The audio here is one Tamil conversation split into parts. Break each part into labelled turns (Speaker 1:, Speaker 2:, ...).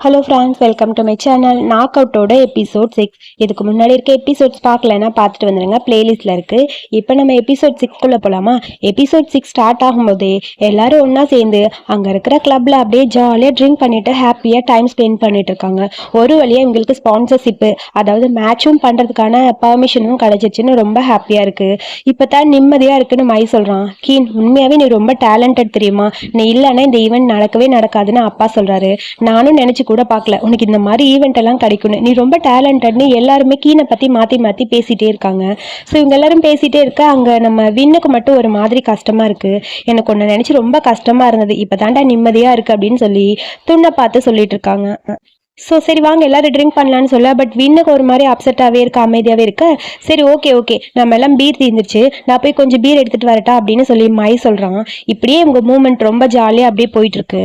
Speaker 1: Hello friends welcome to my channel knock அவுட்டோட எபிசோட் சிக்ஸ் இதுக்கு முன்னாடி இருக்க எபிசோட்ஸ் பார்க்கலன்னா பார்த்துட்டு வந்துடுங்க பிளேலிஸ்ட்டில் இருக்குது இப்போ நம்ம எபிசோட் சிக்ஸ்க்குள்ளே போகலாமா எபிசோட் சிக்ஸ் ஸ்டார்ட் ஆகும்போதே எல்லாரும் ஒன்றா சேர்ந்து அங்கே இருக்கிற கிளப்பில் அப்படியே ஜாலியாக ட்ரிங்க் பண்ணிட்டு ஹாப்பியாக டைம் ஸ்பெண்ட் பண்ணிட்டு இருக்காங்க. ஒரு வழியாக இவங்களுக்கு ஸ்பான்சர்ஷிப்பு அதாவது மேட்சும் பண்ணுறதுக்கான பர்மிஷனும் கிடச்சிச்சின்னு ரொம்ப ஹாப்பியாக இருக்குது இப்போ தான் நிம்மதியாக இருக்குன்னு மை சொல்கிறான் கீன் உண்மையாகவே நீ ரொம்ப டேலண்டட் தெரியுமா? நீ இல்லைன்னா இந்த ஈவெண்ட் நடக்கவே நடக்காதுன்னு அப்பா சொல்கிறாரு நானும் நினச்சி கூட பார்க்கல. உனக்கு இந்த மாதிரி ஈவெண்ட் எல்லாம் கிடைக்கணும். நீ ரொம்ப டேலண்டட்னு எல்லாருமே கீனை பற்றி மாற்றி மாற்றி பேசிகிட்டே இருக்காங்க. ஸோ இவங்க எல்லாரும் பேசிகிட்டே இருக்க அங்கே நம்ம வின்னுக்கு மட்டும் ஒரு மாதிரி கஷ்டமாக இருக்குது எனக்கு ஒன்று நினச்சி ரொம்ப கஷ்டமாக இருந்தது. இப்போ தாண்டா நிம்மதியாக இருக்குது அப்படின்னு சொல்லி துண்ணை பார்த்து சொல்லிட்டு இருக்காங்க. ஸோ சரி வாங்க எல்லாரும் ட்ரிங்க் பண்ணலான்னு சொல்ல பட் வின்னுக்கு ஒரு மாதிரி அப்செட்டாகவே இருக்க அமைதியாகவே இருக்க சரி ஓகே ஓகே நம்ம எல்லாம் பீர் தீர்ந்துருச்சு நான் போய் கொஞ்சம் பீர் எடுத்துகிட்டு வரட்டா அப்படின்னு சொல்லி மை சொல்கிறான் இப்படியே இவங்க மூமெண்ட் ரொம்ப ஜாலியாக அப்படியே போயிட்டுருக்கு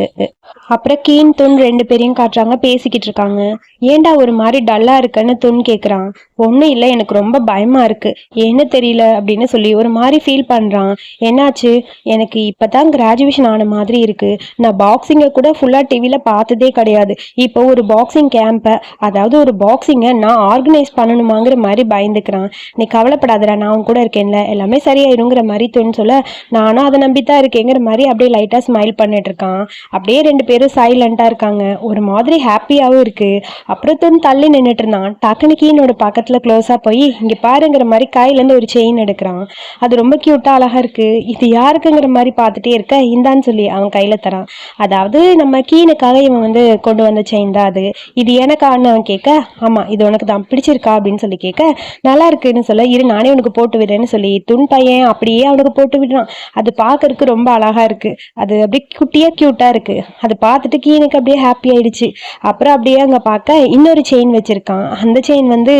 Speaker 1: அப்புறம் கீன் துன் ரெண்டு பேரையும் காட்டுறாங்க பேசிக்கிட்டு இருக்காங்க. ஏன்டா ஒரு மாதிரி டல்லா இருக்குன்னு துன் கேட்குறான் ஒன்றும் இல்லை எனக்கு ரொம்ப பயமா இருக்கு. என்ன தெரியல அப்படின்னு சொல்லி ஒரு மாதிரி ஃபீல் பண்றான். என்னாச்சு? எனக்கு இப்பதான் கிராஜுவேஷன் ஆன மாதிரி இருக்கு. நான் பாக்ஸிங்கை கூட ஃபுல்லா டிவியில பார்த்ததே கிடையாது. இப்போ ஒரு பாக்ஸிங் கேம்பை அதாவது ஒரு பாக்ஸிங்கை நான் ஆர்கனைஸ் பண்ணணுமாங்கிற மாதிரி பயந்துக்கிறான். நீ கவலைப்படாதடா நான் உன் கூட இருக்கேன்ல. எல்லாமே சரியாயிருங்கிற மாதிரி துன் சொல்ல நானும் அதை நம்பித்தான் இருக்கேங்கிற மாதிரி அப்படியே லைட்டா ஸ்மைல் பண்ணிட்டு இருக்கான். அப்படியே ரெண்டு பேரும் சைலண்டா இருக்காங்க. ஒரு மாதிரி ஹாப்பியாகவும் இருக்குது அப்புறம் துன் தள்ளி நின்றுட்டு இருந்தான். டக்குனு கீனோட பக்கத்தில் க்ளோஸாக போய் இங்கே பாருங்கிற மாதிரி கையிலேருந்து ஒரு செயின் எடுக்கிறான். அது ரொம்ப க்யூட்டாக அழகாக இருக்குது இது யாருக்குங்கிற மாதிரி பார்த்துட்டே இருக்க? இந்தான்னு சொல்லி அவன் கையில் தரான். அதாவது நம்ம கீனுக்காக இவன் வந்து கொண்டு வந்த செயின் தான் அது. இது எனக்கான்னு அவன் கேட்க ஆமாம் இது உனக்கு தான். பிடிச்சிருக்கா? அப்படின்னு சொல்லி கேட்க நல்லா இருக்குன்னு சொல்ல. இரு நானே உனக்கு போட்டு விடுறேன்னு சொல்லி. துன் பையன் அப்படியே அவனுக்கு போட்டு விடுறான். அது பார்க்கறதுக்கு ரொம்ப அழகாக இருக்குது அது அப்படியே குட்டியாக க்யூட்டாக இருக்குது அது பார்த்துட்டு கீனுக்கு அப்படியே ஹாப்பி ஆயிடுச்சு. அப்புறம் அப்படியே அங்கே பார்க்க இன்னொரு செயின் வச்சிருக்கான். அந்த செயின் வந்து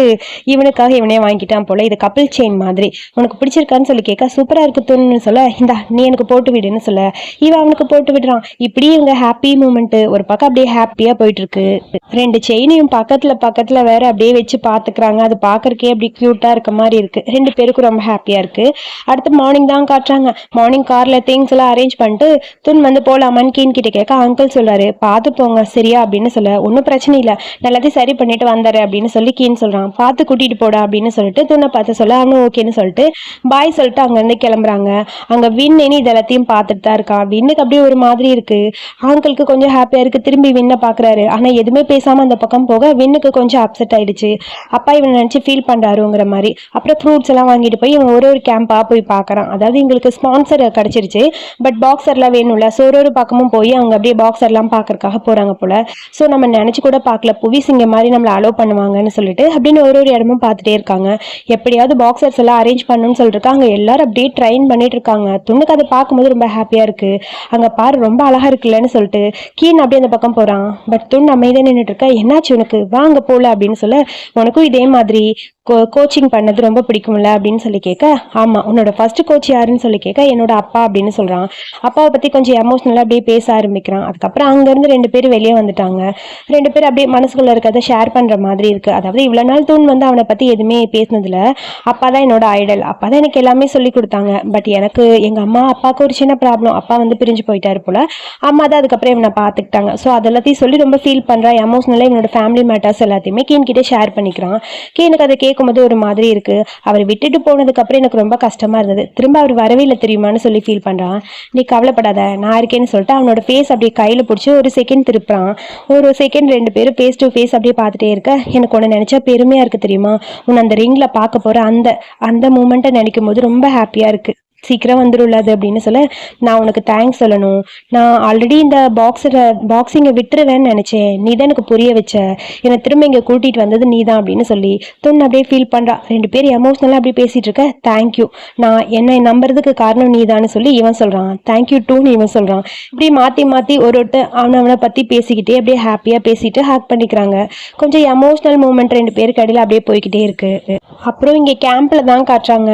Speaker 1: இவனுக்காக இவனே வாங்கிட்டான் போல. இது கப்பிள் செயின் மாதிரி. உனக்கு பிடிச்சிருக்கான்னு சொல்லி கேட்க சூப்பராக இருக்கு துன்னு சொல்ல. இந்தா நீ எனக்கு போட்டு விடுன்னு சொல்ல. இவன் அவனுக்கு போட்டு விடுறான். இப்படி இவங்க ஹாப்பி மூமெண்ட் ஒரு பக்கம் அப்படியே ஹாப்பியா போயிட்டு இருக்கு. ரெண்டு செயினையும் பக்கத்துல பக்கத்துல வேற அப்படியே வச்சு பாத்துக்கிறாங்க அது பாக்குறக்கே அப்படி கியூட்டா இருக்க மாதிரி இருக்கு. ரெண்டு பேருக்கும் ரொம்ப ஹாப்பியா இருக்கு. அடுத்து மார்னிங் தான் காட்டுறாங்க. மார்னிங் கார்ல திங்ஸ் எல்லாம் அரேஞ்ச் பண்ணிட்டு துன் வந்து போலாமான்னு கீன் கிட்ட கேட்க அங்கிள் சொல்கிறாரு பார்த்து போங்க சரியா? அப்படின்னு சொல்ல ஒன்றும் பிரச்சனை இல்லை. நல்லாத்தையும் சரி பண்ணிட்டு வந்தாரு அப்படின்னு சொல்லி கீன் சொல்கிறான் பார்த்து கூட்டிட்டு போடா அப்படின்னு சொல்லிட்டு துணை பார்த்து சொல்ல அவனும் ஓகேன்னு சொல்லிட்டு பாய் சொல்லிட்டு அங்கேருந்து கிளம்புறாங்க. அங்கே வின்னு இது எல்லாத்தையும் பார்த்துட்டு தான் இருக்கான் விண்ணுக்கு அப்படியே ஒரு மாதிரி இருக்கு. அங்கிளுக்கு கொஞ்சம் ஹாப்பியாக இருக்கு. திரும்பி வின்னை பார்க்குறாரு. ஆனால் எதுவுமே பேசாமல் அந்த பக்கம் போக வின்னுக்கு கொஞ்சம் அப்செட் ஆயிடுச்சு. அப்பா இவனை நினச்சி ஃபீல் பண்ணுறாருங்கிற மாதிரி. அப்புறம் ஃப்ரூட்ஸ் எல்லாம் வாங்கிட்டு போய் இவன் ஒரு ஒரு கேம்பாக போய் பார்க்கறான். அதாவது எங்களுக்கு ஸ்பான்சர் கிடச்சிருச்சு. பட் பாக்ஸர்லாம் வேணும்ல. ஸோ ஒரு ஒரு பக்கமும் போய் அவங்க அப்படியே பாக்ஸர்லாம் பார்க்கறக்காக போறாங்க போல. ஸோ நம்ம நினைச்சு கூட பார்க்கல. புவி சிங்க மாதிரி நம்மளை அலோவ் பண்ணுவாங்கன்னு சொல்லிட்டு அப்படின்னு ஒரு ஒரு இடமும் பார்த்துட்டே இருக்காங்க. எப்படியாவது பாக்ஸர்ஸ் எல்லாம் அரேஞ்ச் பண்ணணும்னு சொல்லிட்டு அங்க எல்லாரும் அப்படியே ட்ரைன் பண்ணிட்டு இருக்காங்க. துணுக்கு அதை பார்க்கும்போது ரொம்ப ஹாப்பியா இருக்கு. அங்க பாரு ரொம்ப அழகா இருக்குல்லன்னு சொல்லிட்டு கீன் அப்படியே அந்த பக்கம் போறான். பட் துண் அமைதியா நின்றுட்டு இருக்கா? என்னாச்சு உனக்கு? வாங்க போல அப்படின்னு சொல்ல உனக்கும் இதே மாதிரி கோ கோச்சிங் பண்ணது ரொம்ப பிடிக்கும்ல அப்படின்னு சொல்லி கேட்க ஆமாம் உன்னோட ஃபர்ஸ்ட் கோச் யாருன்னு சொல்லி கேட்க என்னோட அப்பா அப்படின்னு சொல்கிறான் அப்பாவை பற்றி கொஞ்சம் எமோஷ்னலாக அப்படியே பேச ஆரம்பிக்கிறான். அதுக்கப்புறம் அங்கேருந்து ரெண்டு பேரும் வெளியே வந்துட்டாங்க. ரெண்டு பேரும் அப்படியே மனசுக்குள்ள இருக்கிறத ஷேர் பண்ணுற மாதிரி இருக்குது அதாவது இவ்வளோ நாள் தூண் வந்து அவனை பற்றி எதுவுமே பேசினதில்ல அப்பா தான் என்னோட ஐடல் அப்பா தான் எனக்கு எல்லாமே சொல்லி கொடுத்தாங்க. பட் எனக்கு எங்கள் அம்மா அப்பாவுக்கு ஒரு சின்ன ப்ராப்ளம் அப்பா வந்து பிரிஞ்சு போயிட்டாரு போல. அம்மா தான் அதுக்கப்புறம் இவனை பார்த்துக்கிட்டாங்க. ஸோ அதெல்லாத்தையும் சொல்லி ரொம்ப ஃபீல் பண்ணுறான் எமோஷ்னலாக இவனோட ஃபேமிலி மேட்டர்ஸ் எல்லாத்தையுமே கீன்கிட்டே ஷேர் பண்ணிக்கிறான். கீனுக்கு அதை கேட்கும்போது ஒரு மாதிரி இருக்கு. அவர் விட்டுட்டு போனதுக்கப்புறம் எனக்கு ரொம்ப கஷ்டமா இருந்தது. திரும்ப அவர் வரவே இல்லை தெரியுமான்னு சொல்லி ஃபீல் பண்றான். நீ கவலைப்படாத. நான் இருக்கேன்னு சொல்லிட்டு அவனோட ஃபேஸ் அப்படியே கையில் பிடிச்சி ஒரு செகண்ட் திருப்புறான். ஒரு செகண்ட் ரெண்டு பேரும் ஃபேஸ் டு ஃபேஸ் அப்படியே பார்த்துட்டே இருக்க. எனக்கு ஒன்று நினைச்சா பெருமையா இருக்கு தெரியுமா? உன்னை அந்த ரிங்ல பார்க்க போற அந்த அந்த மூமெண்ட்டை நினைக்கும் போது ரொம்ப ஹாப்பியா இருக்கு. சீக்கிரம் வந்துடும்ல அப்படின்னு சொல்ல நான் உனக்கு தேங்க்ஸ் சொல்லணும். நான் ஆல்ரெடி இந்த பாக்ஸரை பாக்ஸிங்கை விட்டுருவேன்னு நினச்சேன். நீ தான் எனக்கு புரிய வச்ச. என்னை திரும்ப இங்கே கூட்டிகிட்டு வந்தது நீ தான் அப்படின்னு சொல்லி தொன்னு அப்படியே ஃபீல் பண்ணுறா ரெண்டு பேரும் எமோஷ்னலாக அப்படியே பேசிகிட்டு இருக்க தேங்க்யூ நான் என்னை நம்புறதுக்கு காரணம் நீ தான்னு சொல்லி இவன் சொல்கிறான் தேங்க்யூ டூன்னு இவன் சொல்கிறான் இப்படி மாற்றி மாற்றி ஒரு ஒருத்தர் அவனை அவனை பற்றி பேசிக்கிட்டே அப்படியே ஹாப்பியாக பேசிட்டு ஹேக் பண்ணிக்கிறாங்க. கொஞ்சம் எமோஷ்னல் மூமெண்ட் ரெண்டு பேருக்கு இடையில அப்படியே போய்கிட்டே இருக்கு. அப்புறம் இங்கே கேம்பில் தான் காட்டுறாங்க.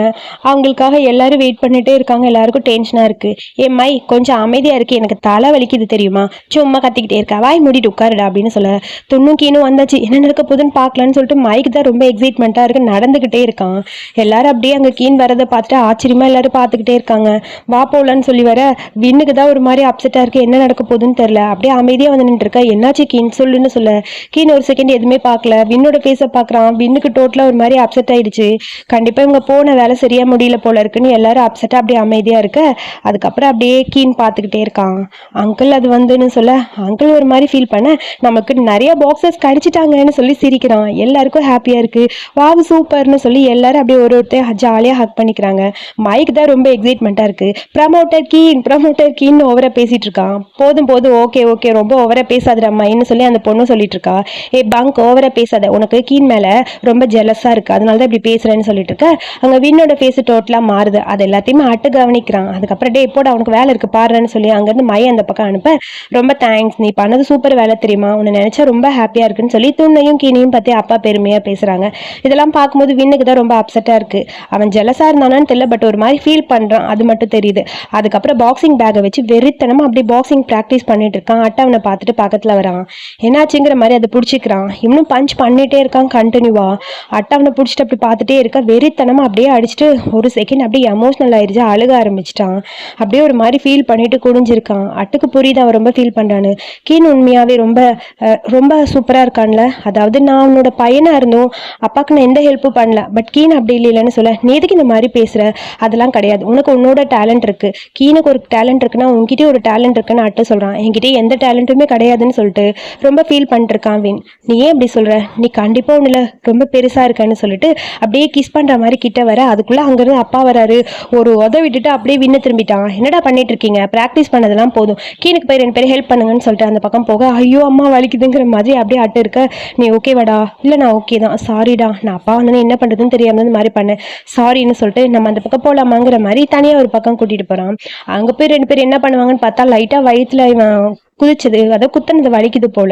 Speaker 1: அவங்களுக்காக எல்லாரும் வெயிட் பண்ணி பண்ணிட்டே இருக்காங்க. எல்லாருக்கும் டென்ஷனா இருக்கு. ஏ மை கொஞ்சம் அமைதியா இருக்கு. எனக்கு தலை வலிக்குது தெரியுமா? சும்மா கத்திக்கிட்டே இருக்கா. வாய் மூடிட்டு உட்காருடா அப்படின்னு சொல்ல. துண்ணும் கீனும் வந்தாச்சு. என்ன நடக்க போதுன்னு பார்க்கலான்னு சொல்லிட்டு மைக்கு தான் ரொம்ப எக்ஸைட்மெண்ட்டாக இருக்கு. நடந்துக்கிட்டே இருக்கான். எல்லாரும் அப்படியே அங்கே கீன் வரதை பார்த்துட்டு ஆச்சரியமா எல்லாரும் பார்த்துக்கிட்டே இருக்காங்க. வா போகலான்னு சொல்லி வர விண்ணுக்கு தான் ஒரு மாதிரி அப்செட்டாக இருக்கு. என்ன நடக்க போகுதுன்னு தெரில அப்படியே அமைதியாக வந்து நின்றுருக்கா என்னாச்சு கீன்? சொல்லுன்னு சொல்ல. கீன் ஒரு செகண்ட் எதுவுமே பார்க்கல. வின்னோட ஃபேஸை பார்க்குறான். விண்ணுக்கு டோட்டலாக ஒரு மாதிரி அப்செட் ஆயிடுச்சு. கண்டிப்பாக இவங்க போன வேலை சரியா முடியல போல இருக்குன்னு எல்லாரும் அப்செட்டாக அப்படியே அமைதியாக இருக்க. அதுக்கப்புறம் அப்படியே கீன் பார்த்துக்கிட்டே இருக்கான். அங்கிள் அது வந்துன்னு சொல்ல அங்கிள் ஒரு மாதிரி ஃபீல் பண்ண. நமக்கு நிறைய பாக்ஸஸ் கடிச்சிட்டாங்கன்னு சொல்லி சிரிக்கிறான். எல்லாருக்கும் ஹாப்பியாக இருக்கு. வாவ் சூப்பர்னு சொல்லி எல்லாரும் அப்படியே ஒரு ஒருத்தர் ஜாலியாக ஹக் பண்ணிக்கிறாங்க. மைக் தான் ரொம்ப எக்ஸைட்மெண்ட்டாக இருக்கு. ப்ரமோட்டர் கீன் ப்ரமோட்டர் கீன்னு ஓவராக பேசிட்டு இருக்கான். போதும் போதும். ஓகே ஓகே ரொம்ப ஓவராக பேசாதடா மைன்னு சொல்லி அந்த பொண்ணு சொல்லிட்டு இருக்கா. ஏ பங்க் ஓவராக பேசாத. உனக்கு கீன் மேலே ரொம்ப ஜெலஸாக இருக்கு. அதனால தான் இப்படி பேசுறேன்னு சொல்லிட்டு இருக்க. அங்கே விண்ணோட ஃபேஸ் டோட்டலாக மாறுது. அது எல்லாத்தையும் அட்டு கவனிக்கிறான். அதுக்கப்புறம் டே போட அவனுக்கு வேலை இருக்கு பாருன்னு சொல்லி அங்கேருந்து மைய அந்த பக்கம் அனுப்ப ரொம்ப தேங்க்ஸ் நீ பண்ணது சூப்பர் வேலை தெரியுமா? உன்னை நினைச்சா ரொம்ப ஹாப்பியா இருக்குன்னு சொல்லி துண்ணையும் கீனையும் பத்தி அப்பா பெருமையா பேசுறாங்க. இதெல்லாம் பார்க்கும்போது விண்ணுக்கு தான் ரொம்ப அப்செட்டா இருக்கு. அவன் ஜெலசா இருந்தானான்னு தெரியல பட் ஒரு மாதிரி ஃபீல் பண்றான். அது மட்டும் தெரியுது. அதுக்கப்புறம் பாக்ஸிங் பேக்கை வச்சு வெறித்தனமா அப்படி பாக்ஸிங் ப்ராக்டிஸ் பண்ணிட்டு இருக்கான். அட்டை அவனை பார்த்துட்டு பக்கத்துல வரான். என்னாச்சுங்கிற மாதிரி அதை பிடிச்சிக்கிறான். இவனும் பஞ்ச் பண்ணிட்டே இருக்கான் கண்டினியூவா அட்டை அவனை பிடிச்சிட்டு அப்படி பார்த்துட்டே இருக்க வெறித்தனமா அப்படியே அடிச்சுட்டு ஒரு செகண்ட் அப்படியே எமோஷனல் ஆயிடுச்சு அழுக ஆரம்பிச்சிட்டான். அப்படியே ஒரு மாதிரி ஃபீல் பண்ணிட்டு குடிஞ்சிருக்கான் அட்டுக்கு புரியுது அவன் ரொம்ப ஃபீல் பண்றான்னு. கீன் உண்மையாவே ரொம்ப ரொம்ப சூப்பரா இருக்கான்ல. அதாவது நான் அவனோட பையனா இருந்தும் அப்பாவுக்கு நான் எந்த ஹெல்ப்பும் பண்ணல. பட் கீன் அப்படி இல்லைன்னு சொல்ல நீ எதுக்கு இந்த மாதிரி பேசுற? அதெல்லாம் கிடையாது. உனக்கு உன்னோட டேலண்ட் இருக்கு. கீனுக்கு ஒரு டேலண்ட் இருக்குன்னா உன்கிட்ட ஒரு டேலண்ட் இருக்குன்னு அட்டை சொல்றான். என்கிட்ட எந்த டேலண்ட்டுமே கிடையாதுன்னு சொல்லிட்டு ரொம்ப ஃபீல் பண்ணிருக்கான் வின் நீ ஏன் இப்படி சொல்ற? நீ கண்டிப்பா உன்னில ரொம்ப பெருசா இருக்கன்னு சொல்லிட்டு அப்படியே கிஸ் பண்ற மாதிரி கிட்ட வர. அதுக்குள்ள அங்கிருந்து அப்பா வராரு. ஒரு உத விட்டுட்டு அப்படியே விண்ண திரும்பிட்டான். என்னடா பண்ணிட்டு இருக்கீங்க? ப்ராக்டிஸ் பண்ணதெல்லாம் போதும். கீனுக்கு போய் ரெண்டு பேரும் ஹெல்ப் பண்ணுங்கன்னு சொல்லிட்டு அந்த பக்கம் போக ஐயோ அம்மா வலிக்குதுங்கிற மாதிரி அப்படியே அட்டு இருக்க. நீ ஓகேவாடா இல்லை நான் ஓகே தான். சாரிடா நான் அப்பா வந்து என்ன பண்ணுறதுன்னு தெரியாமல் இந்த மாதிரி பண்ணேன். சாரின்னு சொல்லிட்டு நம்ம அந்த பக்கம் போகலாமாங்கிற மாதிரி தனியாக ஒரு பக்கம் கூட்டிட்டு போகிறான் அங்கே போய் ரெண்டு பேரும் என்ன பண்ணுவாங்கன்னு பார்த்தா லைட்டாக வயிற்றுல இவன் குதிச்சது அதை குத்துனது வலிக்குது போல.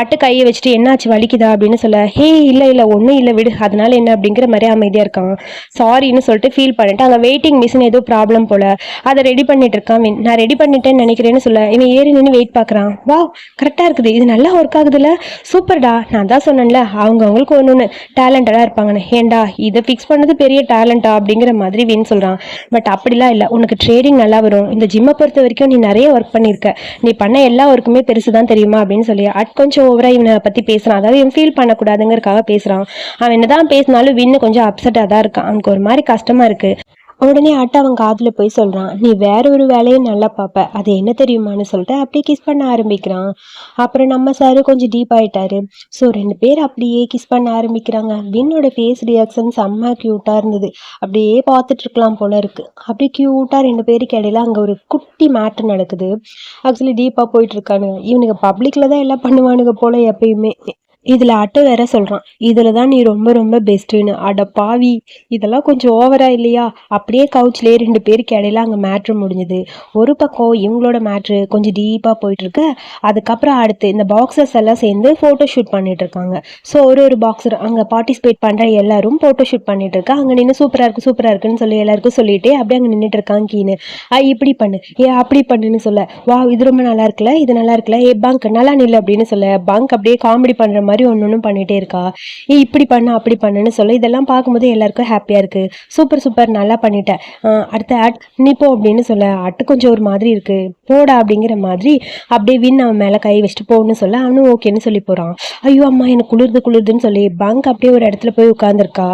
Speaker 1: அட்டு கையை வச்சுட்டு என்னாச்சு வலிக்குதா? அப்படின்னு சொல்ல ஹே இல்லை இல்லை ஒன்றும் இல்லை விடு. அதனால என்ன? அப்படிங்கிற மாதிரி அமைதியாக இருக்கான். சாரின்னு சொல்லிட்டு ஃபீல் பண்ணிட்டு அங்கே வெயிட்டிங் மிஷின் ஏதோ ப்ராப்ளம் போல. அதை ரெடி பண்ணிட்டு இருக்கான் நான் ரெடி பண்ணிட்டேன்னு நினைக்கிறேன்னு சொல்ல இவன் ஏறி நின்று வெயிட் பார்க்குறான். வா கரெக்டாக இருக்குது. இது நல்லா ஒர்க் ஆகுதுல்ல? சூப்பர்டா நான் தான் சொன்னேன்ல அவங்க அவங்களுக்கு ஒன்று ஒன்று டேலண்டடாக இருப்பாங்கன்னு. ஏன்டா இதை ஃபிக்ஸ் பண்ணது பெரிய டேலண்டா அப்படிங்கிற மாதிரி வின் சொல்கிறான் பட் அப்படிலாம் இல்லை. உனக்கு ட்ரேடிங் நல்லா வரும். இந்த ஜிம்மை பொறுத்த வரைக்கும் நீ நிறைய ஒர்க் பண்ணியிருக்க. நீ பண்ண எல்லா ஒர்க்குமே பெருசு தான் தெரியுமா அப்படின்னு சொல்லி அட் கொஞ்சம் ஓவரா இவனை பற்றி பேசுகிறான் அதாவது இவன் ஃபீல் பண்ணக்கூடாதுங்கிறக்காக பேசுகிறான் அவன் என்னதான் பேசினாலும் வின்னு கொஞ்சம் அப்செட்டாக தான் இருக்கான். அவனுக்கு ஒரு மாதிரி கஷ்டமாக இருக்கு. உடனே அட்டை அவன் காதில் போய் சொல்கிறான் நீ வேற ஒரு வேலையை நல்லா பார்ப்ப அது என்ன தெரியுமான்னு சொல்லிட்டு அப்படியே கிஸ் பண்ண ஆரம்பிக்கிறான். அப்புறம் நம்ம சாரு கொஞ்சம் டீப் ஆயிட்டாரு. ஸோ ரெண்டு பேர் அப்படியே கிஸ் பண்ண ஆரம்பிக்கிறாங்க. வின்னோட ஃபேஸ் ரியாக்ஷன் செம்ம க்யூட்டாக இருந்தது. அப்படியே பார்த்துட்டு இருக்கலாம் போல இருக்கு. அப்படியே க்யூட்டாக ரெண்டு பேருக்கு இடையில அங்கே ஒரு குட்டி மேட்ரு நடக்குது. ஆக்சுவலி டீப்பாக போயிட்டு இருக்கானுங்க. இவனுங்க பப்ளிக்கில் தான் எல்லாம் பண்ணுவானுங்க போல எப்பயுமே. இதில் அட்டை வேற சொல்கிறான் இதில் தான் நீ ரொம்ப ரொம்ப பெஸ்ட்டுன்னு அட பாவி இதெல்லாம் கொஞ்சம் ஓவரா இல்லையா? அப்படியே கவுச்லேயே ரெண்டு பேருக்கு இடையில அங்கே மேட்ரு முடிஞ்சுது. ஒரு பக்கம் இவங்களோட மேட்ரு கொஞ்சம் டீப்பாக போயிட்டுருக்கு. அதுக்கப்புறம் அடுத்து இந்த பாக்ஸர்ஸ் எல்லாம் சேர்ந்து ஃபோட்டோ ஷூட் பண்ணிட்டு இருக்காங்க. ஸோ ஒரு ஒரு பாக்ஸர் அங்கே பார்ட்டிசிபேட் பண்ணுற எல்லாரும் ஃபோட்டோ ஷூட் பண்ணிட்டு இருக்கா? அங்கே நின்று சூப்பராக இருக்கு சூப்பராக இருக்குன்னு சொல்லி எல்லாருக்கும் சொல்லிட்டு அப்படியே அங்கே நின்றுட்டு இருக்காங்க கீனு. ஆ இப்படி பண்ணு. ஏ அப்படி பண்ணுன்னு சொல்ல. வா இது ரொம்ப நல்லா இருக்குல்ல இது நல்லா இருக்குல்ல. ஏ பங்க் நல்லா நில்லு அப்படின்னு சொல்ல. பங்க் அப்படியே காமெடி பண்ணுற மாதிரி ஒன்று ஒன்றும் பண்ணிட்டே இருக்கா? ஏ இப்படி பண்ணு அப்படி பண்ணுன்னு சொல்ல. இதெல்லாம் பார்க்கும்போது எல்லாருக்கும் ஹாப்பியாக இருக்கு. சூப்பர் சூப்பர் நல்லா பண்ணிட்டேன் அடுத்த ஆட் நிப்போ அப்படின்னு சொல்ல அட்டு கொஞ்சம் ஒரு மாதிரி இருக்கு. போடா அப்படிங்கிற மாதிரி அப்படியே வின் அவன் மேலே கை வச்சுட்டு போகணும்னு சொல்ல அவனும் ஓகேன்னு சொல்லி போகிறான் ஐயோ அம்மா எனக்கு குளிர்து குளிர்துன்னு சொல்லி பங்க் அப்படியே ஒரு இடத்துல போய் உட்காந்துருக்கா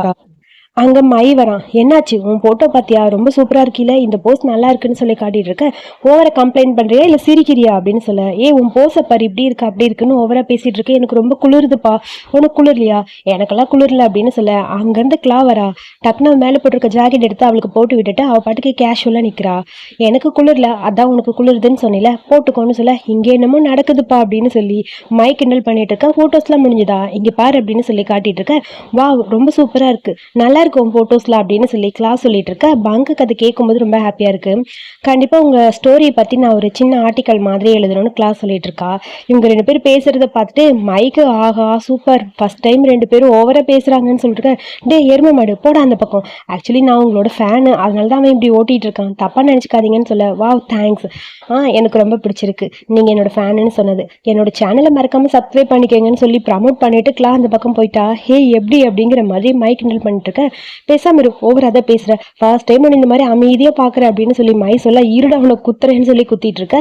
Speaker 1: அங்க மை வரான் என்னாச்சு? உன் போட்டோ பாத்தியா? ரொம்ப சூப்பரா இருக்கில? இந்த போஸ் நல்லா இருக்குன்னு சொல்லி காட்டிட்டு இருக்க. ஓவர கம்ப்ளைண்ட் பண்றியா? இல்ல சிரிக்கிறியா? அப்படின்னு சொல்ல. ஏ உன் போஸை பாரு இப்படி இருக்கு அப்படி இருக்குன்னு ஓவரா பேசிட்டு இருக்க. எனக்கு ரொம்ப குளிருதுப்பா. உனக்கு குளிர்லையா? எனக்கெல்லாம் குளிரல அப்படின்னு சொல்ல. அங்கிருந்து கிளா வரா. டக்குனு அவன் மேல போட்டிருக்க ஜாக்கெட் எடுத்து அவளுக்கு போட்டு விட்டுட்டு அவ பாட்டுக்கு கேஷுவலா நிக்கிறா. எனக்கு குளிரல. அதான் உனக்கு குளிருதுன்னு சொன்னில. போட்டுக்கோன்னு சொல்ல. இங்க என்னமோ நடக்குதுப்பா அப்படின்னு சொல்லி மை கிண்டல் பண்ணிட்டு இருக்க. ஃபோட்டோஸ்லாம் முடிஞ்சுதா? இங்க பாரு அப்படின்னு சொல்லி காட்டிட்டு இருக்க. வா ரொம்ப சூப்பரா இருக்கு. நல்லா இருக்கும் ஃபோட்டோஸில் அப்படின்னு சொல்லி கிளாஸ் சொல்லிட்டு இருக்க. பங்குக்கு கதை கேட்கும்போது ரொம்ப ஹாப்பியாக இருக்குது கண்டிப்பாக உங்கள் ஸ்டோரியை பற்றி நான் ஒரு சின்ன ஆர்டிக்கல் மாதிரி எழுதணும்னு கிளாஸ் சொல்லிட்டு இருக்கா. இவங்க ரெண்டு பேரும் பேசுகிறத பார்த்துட்டு மைக்கு ஆஹா சூப்பர் ஃபர்ஸ்ட் டைம் ரெண்டு பேரும் ஓவராக பேசுகிறாங்கன்னு சொல்லிட்டு டே எருமை மாடு போட அந்த பக்கம். ஆக்சுவலி நான் உங்களோட ஃபேனு அதனால தான் அவன் இப்படி ஓட்டிகிட்டு இருக்கான். தப்பாக நினச்சிக்காதீங்கன்னு சொல்ல வாவ் தேங்க்ஸ் ஆ எனக்கு ரொம்ப பிடிச்சிருக்கு. நீங்கள் என்னோட ஃபேனுன்னு சொன்னது. என்னோட சேனலை மறக்காமல் சப்ஸ்கிரைப் பண்ணிக்கங்கன்னு சொல்லி ப்ரமோட் பண்ணிட்டு கிளா அந்த பக்கம் போயிட்டா. ஹே எப்படி? அப்படிங்கிற மாதிரி மைக் ஹேண்டில் பண்ணிட்டு இருக்க. பேசாம இரு ஓவராக தான் பேசுகிற ஃபர்ஸ்ட் டைம் இந்த மாதிரி அமைதியாக பார்க்குற அப்படின்னு சொல்லி மை சொல்ல ஈரோட அவனை குத்துறேன்னு சொல்லி குத்திட்டு இருக்க.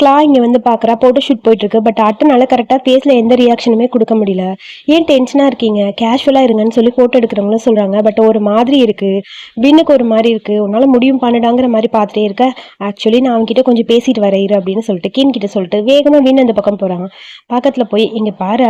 Speaker 1: கிளா இங்கே வந்து பார்க்குறா ஃபோட்டோ ஷூட் போயிட்டு இருக்கு பட் அட்டனால கரெக்டாக ஃபேஸில் எந்த ரியாக்ஷனுமே கொடுக்க முடியல. ஏன் டென்ஷனாக இருக்கீங்க? கேஷுவலாக இருங்கன்னு சொல்லி ஃபோட்டோ எடுக்கிறவங்களும் சொல்கிறாங்க பட் ஒரு மாதிரி இருக்குது பின்னுக்கு ஒரு மாதிரி இருக்குது உன்னால் முடியும் பண்ணடாங்கிற மாதிரி பார்த்துட்டே இருக்க. ஆக்சுவலி நான் அவன்கிட்ட கொஞ்சம் பேசிட்டு வரையிறேன் அப்படின்னு சொல்லிட்டு கீன் கிட்ட சொல்லிட்டு வேகமாக வீண் அந்த பக்கம் போகிறாங்க பக்கத்தில் போய் இங்கே பாரு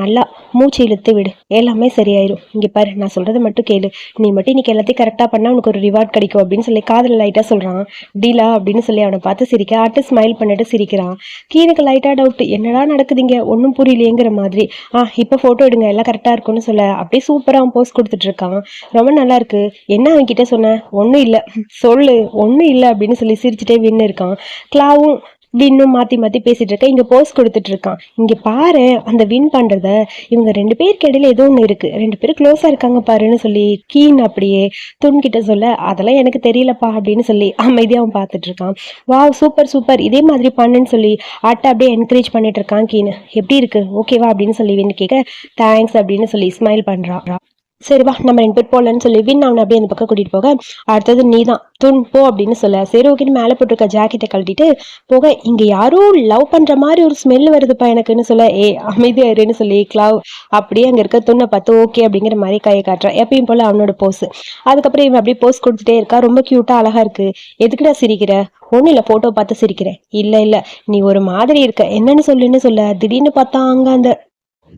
Speaker 1: நல்லா மூச்சு இழுத்து விடு. எல்லாமே சரியாயிரும். இங்கே பாரு நான் சொல்கிறத மட்டும் கேளு. நீ மட்டும் இன்னைக்கு எல்லாத்தையும் கரெக்டாக பண்ணால் உனக்கு ஒரு ரிவார்ட் கிடைக்கும். அப்படின்னு சொல்லி காதல் லைட்டாக சொல்கிறான் டீலா அப்படின்னு சொல்லி அவனை பார்த்து சிரிக்க. ஆட்டு ஸ்மைல் பண்ணிட்டு சிரிக்கிறான். கீனுக்கு லைட்டாக டவுட் என்னடா நடக்குதுங்க? ஒன்றும் புரியலையேங்கிற மாதிரி. ஆ இப்போ ஃபோட்டோ எடுங்க எல்லாம் கரெக்டாக இருக்கும்னு சொல்ல அப்படியே சூப்பராக அவன் போஸ்ட் கொடுத்துட்டு இருக்கான். ரொம்ப நல்லா இருக்கு. என்ன அவன் கிட்ட சொன்னேன் ஒன்றும் இல்லை. சொல்லு ஒன்றும் இல்லை அப்படின்னு சொல்லி சிரிச்சுட்டே வின்னு இருக்கான் கிளாவும் வின்னும் மாற்றி மாற்றி பேசிட்டு இருக்க இங்கே போஸ் கொடுத்துட்டு இருக்கான் இங்கே பாரு அந்த வின் பண்ணுறத இவங்க ரெண்டு பேருக்கு இடையில ஏதோ ஒன்று இருக்கு. ரெண்டு பேரும் க்ளோஸாக இருக்காங்க பாருன்னு சொல்லி கீன் அப்படியே துன்கிட்ட சொல்ல அதெல்லாம் எனக்கு தெரியலப்பா அப்படின்னு சொல்லி அமைதியாக அவன் பார்த்துட்டு இருக்கான் வாவ் சூப்பர் சூப்பர் இதே மாதிரி பண்ணுன்னு சொல்லி ஆட்டை அப்படியே என்கரேஜ் பண்ணிட்டு இருக்கான் கீன். எப்படி இருக்கு? ஓகேவா அப்படின்னு சொல்லி வின் கேட்க தேங்க்ஸ் அப்படின்னு சொல்லி ஸ்மைல் பண்ணுறான் சரி வா நம்ம ரெண்டு பேர் போகலன்னு சொல்லி வின் அவனை அப்படியே அந்த பக்கம் கூட்டிகிட்டு போக. அடுத்தது நீ தான் துன் போ அப்படின்னு சொல்ல. சரி ஓகேன்னு மேலே போட்டிருக்க ஜாக்கெட்டை கழட்டிட்டு போக. இங்கே யாரோ லவ் பண்ணுற மாதிரி ஒரு ஸ்மெல் வருதுப்பா எனக்குன்னு சொல்ல. ஏ அமைதியாருன்னு சொல்லி கிளவ் அப்படியே அங்கே இருக்க துண்ணை பார்த்து ஓகே அப்படிங்கிற மாதிரி கையை காட்டுறான் எப்பயும் போல் அவனோட போஸ் அதுக்கப்புறம் இவன் அப்படியே போஸ் கொடுத்துட்டே இருக்கா. ரொம்ப க்யூட்டாக அழகா இருக்கு. எதுக்குடா சிரிக்கிற? ஒன்றும் இல்லை ஃபோட்டோ பார்த்து சிரிக்கிறேன். இல்லை இல்லை நீ ஒரு மாதிரி இருக்க. என்னன்னு சொல்லுன்னு சொல்ல. திடீர்னு பார்த்தா அங்கே அந்த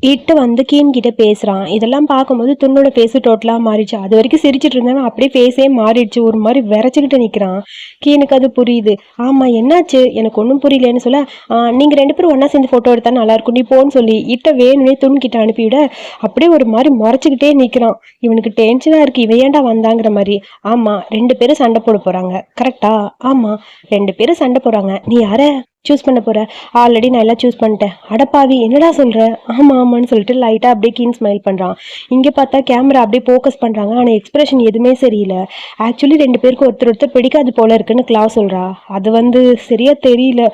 Speaker 1: இட்டு வந்து கீன் கிட்ட பேசுகிறான் இதெல்லாம் பார்க்கும்போது துண்ணோட ஃபேஸு டோட்டலாக மாறிடுச்சு. அது வரைக்கும் சிரிச்சிட்டு இருந்தவன் அப்படியே ஃபேஸே மாறிடுச்சு. ஒரு மாதிரி விரைச்சிக்கிட்டு நிற்கிறான் கீனுக்கு அது புரியுது. ஆமாம் என்னாச்சு? எனக்கு ஒன்றும் புரியலன்னு சொல்ல "ஆ, ரெண்டு பேரும் ஒன்றா சேர்ந்து ஃபோட்டோ எடுத்தா நல்லாயிருக்கும் நீ போன்னு சொல்லி இட்ட வேணும்னே துண் கிட்ட அனுப்பிவிட அப்படியே ஒரு மாதிரி முறைச்சிக்கிட்டே நிற்கிறான் இவனுக்கு டென்ஷனாக இருக்குது இவன் ஏன்டா வந்தாங்கிற மாதிரி. ஆமாம் ரெண்டு பேரும் சண்டை போட போகிறாங்க கரெக்டா ஆமாம் ரெண்டு பேரும் சண்டை போகிறாங்க நீ யார? சூஸ் பண்ண போகிறேன் ஆல்ரெடி நான் எல்லாம் சூஸ் பண்ணிட்டேன். அடப்பாவி என்னடா சொல்கிறேன் ஆமாம் ஆமான்னு சொல்லிட்டு லைட்டாக அப்படியே கீன் ஸ்மைல் பண்ணுறான் இங்கே பார்த்தா கேமரா அப்படியே ஃபோக்கஸ் பண்ணுறாங்க ஆனால் எக்ஸ்பிரஷன் எதுவுமே சரியில்லை. ஆக்சுவலி ரெண்டு பேருக்கு ஒருத்தர் ஒருத்தர் பிடிக்காது போல இருக்குன்னு கிளா சொல்கிறா அது வந்து சரியாக தெரியல.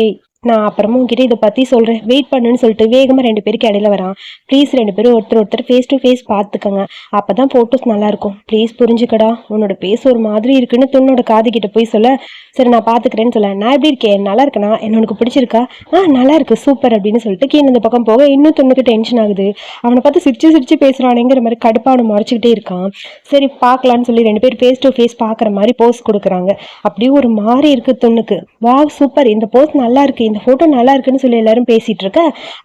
Speaker 1: ஏய் நான் அப்புறமா உங்ககிட்ட இதை பற்றி சொல்கிறேன் வெயிட் பண்ணுன்னு சொல்லிட்டு வேகமாக ரெண்டு பேருக்கு இடையில வரான். ப்ளீஸ் ரெண்டு பேரும் ஒருத்தர் ஒருத்தர் ஃபேஸ் டு ஃபேஸ் பார்த்துக்கோங்க. அப்போ தான் ஃபோட்டோஸ் நல்லாயிருக்கும் ப்ளீஸ் புரிஞ்சுக்கடா. உன்னோட பேஸ் ஒரு மாதிரி இருக்குன்னு துண்ணோட காது கிட்ட போய் சொல்ல. சரி நான் பார்த்துக்கிறேன்னு சொல்ல. நான் எப்படி இருக்கேன்? நல்லா இருக்கேனா? என்ன உனக்கு பிடிச்சிருக்கா? ஆ நல்லா இருக்கு. சூப்பர் அப்படின்னு சொல்லிட்டு கீழே இந்த பக்கம் போக இன்னும் துண்ணுக்கு டென்ஷன் ஆகுது. அவனை பார்த்து சிரிச்சு சிரிச்சு பேசுகிறானேங்கிற மாதிரி கடுப்பா அவனை முறைச்சிக்கிட்டே இருக்கான். சரி பார்க்கலான்னு சொல்லி ரெண்டு பேர் ஃபேஸ் டு ஃபேஸ் பார்க்குற மாதிரி போஸ் கொடுக்குறாங்க. அப்படியே ஒரு மாதிரி இருக்கு துண்ணுக்கு. வாவ் சூப்பர் இந்த போஸ் நல்லா இருக்கு. இந்த ஃபோட்டோ நல்லா இருக்குன்னு சொல்லி எல்லாரும் பேசிட்டு இருக்க.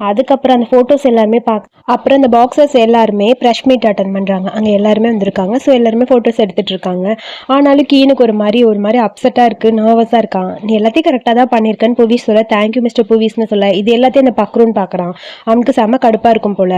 Speaker 1: அதுக்கப்புறம் அந்த ஃபோட்டோஸ் எல்லாருமே பார்க்க அப்புறம் அந்த பாக்ஸர்ஸ் எல்லாருமே ப்ரெஷ் மீட் அட்டன் பண்ணுறாங்க அங்கே எல்லாருமே வந்திருக்காங்க. ஸோ எல்லாருமே ஃபோட்டோஸ் எடுத்துட்டு இருக்காங்க. ஆனாலும் கீனுக்கு ஒரு மாதிரி ஒரு மாதிரி அப்செட்டாக இருக்கு நர்வஸாக இருக்கான் நீ எல்லாத்தையும் கரெக்டாக தான் பண்ணியிருக்கேன்னு புவிஸ் சொல்ல தேங்க்யூ மிஸ்டர் புவிஸ்னு சொல்ல. இது எல்லாத்தையும் அந்த பக்ருன்னு பார்க்குறான் அவனுக்கு செம கடுப்பாக இருக்கும் போல.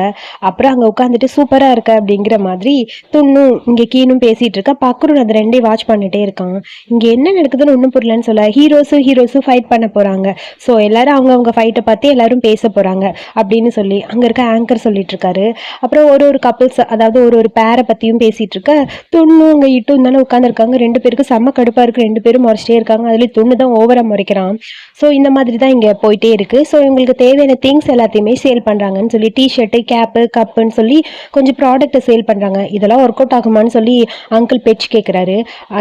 Speaker 1: அப்புறம் அங்கே உட்காந்துட்டு சூப்பராக இருக்க அப்படிங்கிற மாதிரி துண்ணும் இங்கே கீனும் பேசிட்டு இருக்கா. பக்ரூன் அந்த ரெண்டையும் வாட்ச் பண்ணிட்டே இருக்கான். இங்கே என்ன நடக்குதுன்னு ஒன்றும் புரியலன்னு சொல்ல ஹீரோஸும் ஹீரோஸும் ஃபைட் பண்ண போகிறாங்க ஸோ எல்லாரும் அவங்க அவங்க ஃபைட்டை பார்த்து எல்லாரும் பேச போகிறாங்க அப்படின்னு சொல்லி அங்கே இருக்க ஆங்கர் சொல்லிட்டு இருக்காரு அப்புறம் ஒரு ஒரு கப்புள்ஸ் அதாவது ஒரு ஒரு பேரை பற்றியும் பேசிட்டு இருக்க துண்ணும் அங்கே இட்டும் தானே உட்காந்துருக்காங்க ரெண்டு பேருக்கு செம்ம கடுப்பாக இருக்குது ரெண்டு பேரும் முறைச்சிட்டே இருக்காங்க. அதுலேயும் துண்ணு தான் ஓவராக முறைக்கிறான். ஸோ இந்த மாதிரி தான் இங்கே போயிட்டே இருக்கு. ஸோ இவங்களுக்கு தேவையான திங்ஸ் எல்லாத்தையுமே சேல் பண்ணுறாங்கன்னு சொல்லி டிஷர்ட்டு கேப்பு கப்புன்னு சொல்லி கொஞ்சம் ப்ராடக்ட்டை சேல் பண்ணுறாங்க இதெல்லாம் ஒர்க் அவுட் ஆகுமான்னு சொல்லி அங்கிள் பேச்சு கேட்குறாரு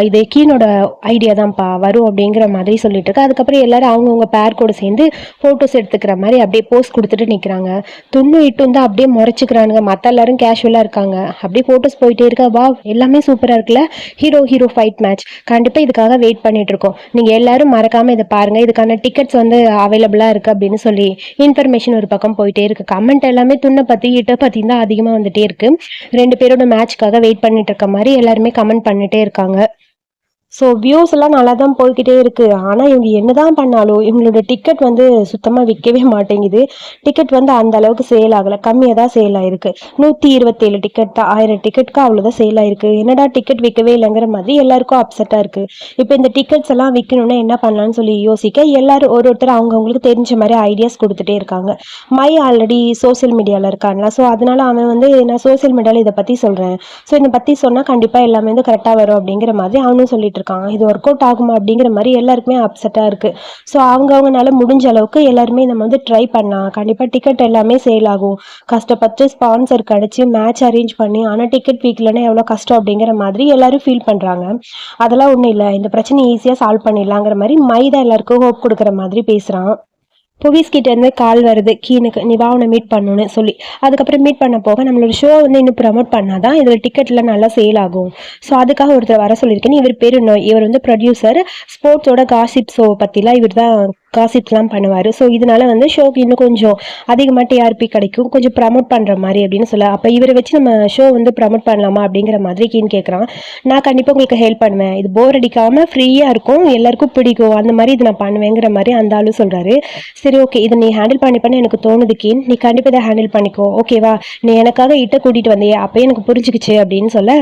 Speaker 1: இது கீனோட ஐடியா தான்ப்பா. வரும் அப்படிங்கிற மாதிரி சொல்லிட்டு இருக்கு அதுக்கப்புறம் எல்லாரும் அவங்கவுங்க பேர் கூட சேர்ந்து ஃபோட்டோஸ் எடுத்துக்கிற மாதிரி அப்படியே போஸ் கொடுத்துட்டு நிற்கிறாங்க துண்ணு இட்டு வந்து அப்படியே முறைச்சிக்கிறானுங்க. மற்ற எல்லாரும் கேஷுவலாக இருக்காங்க. அப்படியே ஃபோட்டோஸ் போயிட்டே இருக்கா. வா எல்லாமே சூப்பராக இருக்குல்ல? ஹீரோ ஹீரோ ஃபைட் மேட்ச் கண்டிப்பாக இதுக்காக வெயிட் பண்ணிட்டு இருக்கோம். நீங்கள் எல்லாரும் மறக்காமல் இதை பாருங்க. இதுக்கான டிக்கெட்ஸ் வந்து அவைலபிளாக இருக்குது அப்படின்னு சொல்லி இன்ஃபர்மேஷன் ஒரு பக்கம் போயிட்டே இருக்கு. கமெண்ட் எல்லாமே துண்ணை பற்றி இட்டை பற்றி தான் அதிகமாக வந்துட்டே இருக்கு. ரெண்டு பேரோட மேட்ச்க்காக வெயிட் பண்ணிட்டு இருக்க மாதிரி எல்லாருமே கமெண்ட் பண்ணிட்டே இருக்காங்க. ஸோ வியூஸ் எல்லாம் நல்லா தான் போய்கிட்டே இருக்குது ஆனால் இவங்க என்னதான் பண்ணாலும் இவங்களோட டிக்கெட் வந்து சுத்தமாக விற்கவே மாட்டேங்குது. டிக்கெட் வந்து அந்த அளவுக்கு சேல் ஆகலை. கம்மியாக தான் சேல் ஆயிருக்கு. நூற்றி இருபத்தேழு டிக்கெட் தான். ஆயிரம் டிக்கெட்க்கு அவ்வளோதான் சேல் ஆயிருக்கு. என்னடா டிக்கெட் விற்கவே இல்லைங்கிற மாதிரி எல்லாருக்கும் அப்செட்டாக இருக்குது இப்போ இந்த டிக்கெட்ஸ் எல்லாம் விற்கணும்னா என்ன பண்ணலான்னு சொல்லி யோசிக்க எல்லாரும் ஒரு ஒருத்தர் அவங்கவுங்களுக்கு தெரிஞ்ச மாதிரி ஐடியாஸ் கொடுத்துட்டே இருக்காங்க. மை ஆல்ரெடி சோஷியல் மீடியாவில் இருக்காங்களா ஸோ அதனால அவன் வந்து நான் சோஷியல் மீடியாவில் இதை பற்றி சொல்கிறேன் ஸோ இதை பற்றி சொன்னால் கண்டிப்பாக எல்லாமே வந்து கரெக்டாக வரும் அப்படிங்கிற மாதிரி அவனும் சொல்லிட்டு இருக்கான் இது ஒர்க் அவுட் ஆகுமா அப்படிங்கிற மாதிரி எல்லாருக்குமே அப்செட்டாக இருக்குது ஸோ அவங்கவுங்கனால முடிஞ்ச அளவுக்கு எல்லாருமே நம்ம வந்து ட்ரை பண்ணலாம் கண்டிப்பாக டிக்கெட் எல்லாமே சேல் ஆகும். கஷ்டப்பட்டு ஸ்பான்சர் கிடச்சி மேட்ச் அரேஞ்ச் பண்ணி ஆனால் டிக்கெட் வீக்கலன்னா எவ்வளோ கஷ்டம் அப்படிங்கிற மாதிரி எல்லாரும் ஃபீல் பண்ணுறாங்க அதெல்லாம் ஒன்றும் இல்லை. இந்த பிரச்சனை ஈஸியாக சால்வ் பண்ணிடலாங்கிற மாதிரி மைதா எல்லாருக்கும் ஹோப் கொடுக்குற மாதிரி பேசுகிறான் புவிஸ் கால் வருது கீனுக்கு நீ வா உன்னை மீட் பண்ணணும்னு சொல்லி. அதுக்கப்புறம் மீட் பண்ண போக நம்மளோட ஷோ வந்து இன்னும் ப்ரமோட் பண்ணாதான் இதில் டிக்கெட்லாம் நல்லா சேல் ஆகும். ஸோ அதுக்காக ஒருத்தர் வர சொல்லியிருக்கேன். இவர் பேர் நோய் இவர் வந்து ப்ரொடியூசர் ஸ்போர்ட்ஸோட காசிப் ஷோ பற்றிலாம் இவர் தான் காசிப்ஸ்லாம் பண்ணுவார். ஸோ இதனால வந்து ஷோக்கு இன்னும் கொஞ்சம் அதிகமாக டிஆர்பி கிடைக்கும். கொஞ்சம் ப்ரமோட் பண்ணுற மாதிரி அப்படின்னு சொல்ல அப்போ இவரை வச்சு நம்ம ஷோ வந்து ப்ரமோட் பண்ணலாமா அப்படிங்கிற மாதிரி கீன் கேட்குறான் நான் கண்டிப்பாக உங்களுக்கு ஹெல்ப் பண்ணுவேன். இது போர் அடிக்காமல் ஃப்ரீயாக இருக்கும். எல்லாருக்கும் பிடிக்கும். அந்த மாதிரி இது நான் பண்ணுவேங்கிற மாதிரி அந்த ஆளும் சொல்கிறாரு சரி ஓகே இதை நீ ஹேண்டில் பண்ணிப்பேன்னு எனக்கு தோணுது கீன். நீ கண்டிப்பாக இதை ஹேண்டில் பண்ணிக்கோ. ஓகேவா நீ எனக்காக இட்ட கூட்டிகிட்டு வந்தியே. அப்போயே எனக்கு புரிஞ்சுக்கிச்சு அப்படின்னு சொல்ல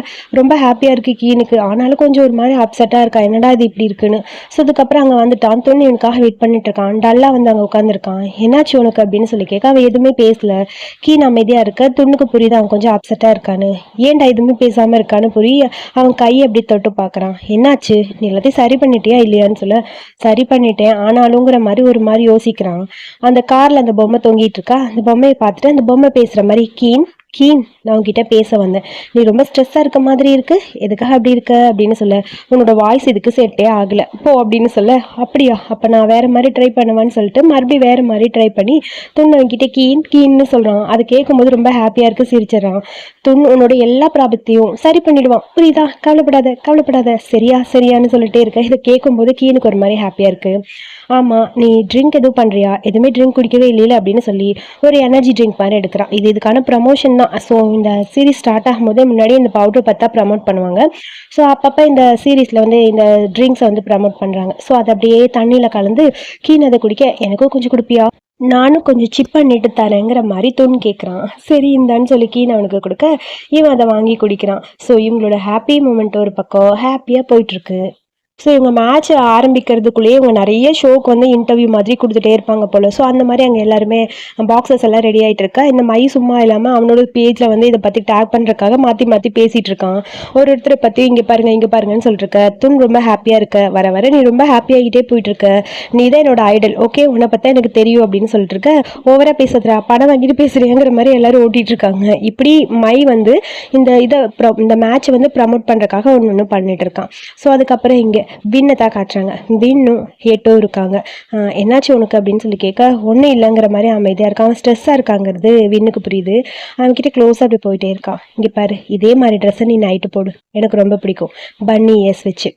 Speaker 1: ரொம்ப ஹாப்பியாக இருக்குது கீனுக்கு. ஆனாலும் கொஞ்சம் ஒரு மாதிரி அப்செட்டாக இருக்கா? என்னடா இது இப்படி இருக்குன்னு? ஸோ அதுக்கப்புறம் அங்கே வந்துட்டான். தோணி இவனுக்காக வெயிட் பண்ணி இருக்கான் டல்லாக வந்து அங்கே உட்காந்துருக்கான் என்னாச்சு உனக்கு அப்படின்னு சொல்லி கேட்க அவன் எதுவுமே பேசல. கீன் அமைதியாக இருக்க துண்ணுக்கு புரியுது அவன் கொஞ்சம் அப்செட்டாக இருக்கான்னு. ஏன்டா எதுவுமே பேசாமல் இருக்கான்னு புரிய அவன் கையை அப்படி தொட்டு பார்க்குறான். என்னாச்சு? நீ எல்லாத்தையும் சரி பண்ணிட்டியா இல்லையான்னு சொல்ல சரி பண்ணிட்டேன் ஆனாலுங்கிற மாதிரி ஒரு மாதிரி யோசிக்கிறான். அந்த காரில் அந்த பொம்மை தொங்கிட்டு இருக்கா? அந்த பொம்மையை பார்த்துட்டு அந்த பொம்மை பேசுகிற மாதிரி கீன் கீன் நான் உன்கிட்ட பேச வந்தேன். நீ ரொம்ப ஸ்ட்ரெஸ்ஸாக இருக்க மாதிரி இருக்குது எதுக்காக அப்படி இருக்க? அப்படின்னு சொல்ல உன்னோட வாய்ஸ் இதுக்கு செட்டே ஆகலை. போ அப்படின்னு சொல்ல அப்படியா? அப்போ நான் வேறு மாதிரி ட்ரை பண்ணுவேன்னு சொல்லிட்டு மறுபடியும் வேறு மாதிரி ட்ரை பண்ணி துண் அவன்கிட்ட கீன் கீன்னு சொல்கிறான் அது கேட்கும்போது ரொம்ப ஹாப்பியாக இருக்குது சிரிச்சிடறான். துண் உன்னோட எல்லா ப்ராபத்தையும் சரி பண்ணிடுவான். புரியுதா? கவலைப்படாத கவலைப்படாத. சரியா சரியான்னு சொல்லிட்டே இருக்க. இதை கேட்கும்போது கீனுக்கு ஒரு மாதிரி ஹாப்பியாக இருக்கு. ஆமாம் நீ ட்ரிங்க் எதுவும் பண்ணுறியா எதுவுமே ட்ரிங்க் குடிக்கவே இல்லையில அப்படின்னு சொல்லி ஒரு எனர்ஜி ட்ரிங்க் மாதிரி எடுக்கிறான் இது இதுக்கான ப்ரமோஷன் தான். ஸோ இந்த சீரீஸ் ஸ்டார்ட் ஆகும்போதே முன்னாடி இந்த பவுடர் பார்த்தா ப்ரமோட் பண்ணுவாங்க. ஸோ அப்பப்போ இந்த சீரீஸில் வந்து இந்த ட்ரிங்க்ஸை வந்து ப்ரமோட் பண்ணுறாங்க ஸோ அதை அப்படியே தண்ணியில் கலந்து கீழே அதை குடிக்க எனக்கும் கொஞ்சம் குடிப்பியா? நானும் கொஞ்சம் சிப் பண்ணிட்டு தரேங்கிற மாதிரி துண் கேட்குறான் சரி இந்தான்னு சொல்லி கீழே அவனுக்கு கொடுக்க இவன் அதை வாங்கி குடிக்கிறான். ஸோ இவங்களோட ஹாப்பி மூமெண்ட் ஒரு பக்கம் ஹாப்பியாக போயிட்டுருக்கு ஸோ இவங்க மேட்ச் ஆரம்பிக்கிறதுக்குள்ளேயே இவங்க நிறைய ஷோக்கு வந்து இன்டர்வியூ மாதிரி கொடுத்துட்டே இருப்பாங்க போல். ஸோ அந்த மாதிரி அங்கே எல்லாருமே பாக்ஸஸ் எல்லாம் ரெடி ஆகிட்டு இருக்கா? இந்த மை சும்மா இல்லாமல் அவனோட பேஜில் வந்து இதை பற்றி டேக் பண்ணுறக்காக மாற்றி மாற்றி பேசிகிட்டு இருக்கான். ஒரு ஒருத்தரை பற்றி இங்கே பாருங்கள் இங்கே பாருங்கன்னு சொல்லிட்டு துன் ரொம்ப ஹாப்பியாக இருக்க. வர வர நீ ரொம்ப ஹாப்பியாகிட்டே போயிட்டு இருக்க. நீ தான் என்னோட ஐடல் ஓகே உன்னை பார்த்தா எனக்கு தெரியும் அப்படின்னு சொல்லிட்டு இருக்க. ஓவராக பேசுறா படம் வாங்கிட்டு பேசுறியாங்கிற மாதிரி எல்லாரும் ஓட்டிகிட்டு இருக்காங்க. இப்படி மை வந்து இந்த இதை இந்த மேட்ச் வந்து ப்ரமோட் பண்ணுறக்காக ஒன்று ஒன்று பண்ணிட்டு இருக்கான். ஸோ அதுக்கப்புறம் இங்கே வின்னை தான் காட்டுறாங்க. வின்னும் எட்டும் இருக்காங்க. என்னாச்சு உனக்கு அப்படின்னு சொல்லி கேட்க ஒன்றும் இல்லைங்கிற மாதிரி அமைதியாக இருக்கான். அவன் ஸ்ட்ரெஸ்ஸாக இருக்காங்கிறது வின்னுக்கு புரியுது. அவன்கிட்ட க்ளோஸாக அப்படி போயிட்டே இருக்கான். இங்கே பாரு இதே மாதிரி ட்ரெஸ்ஸை நீ நைட்டு போடு. எனக்கு ரொம்ப பிடிக்கும். பன்னி எஸ் வச்சு.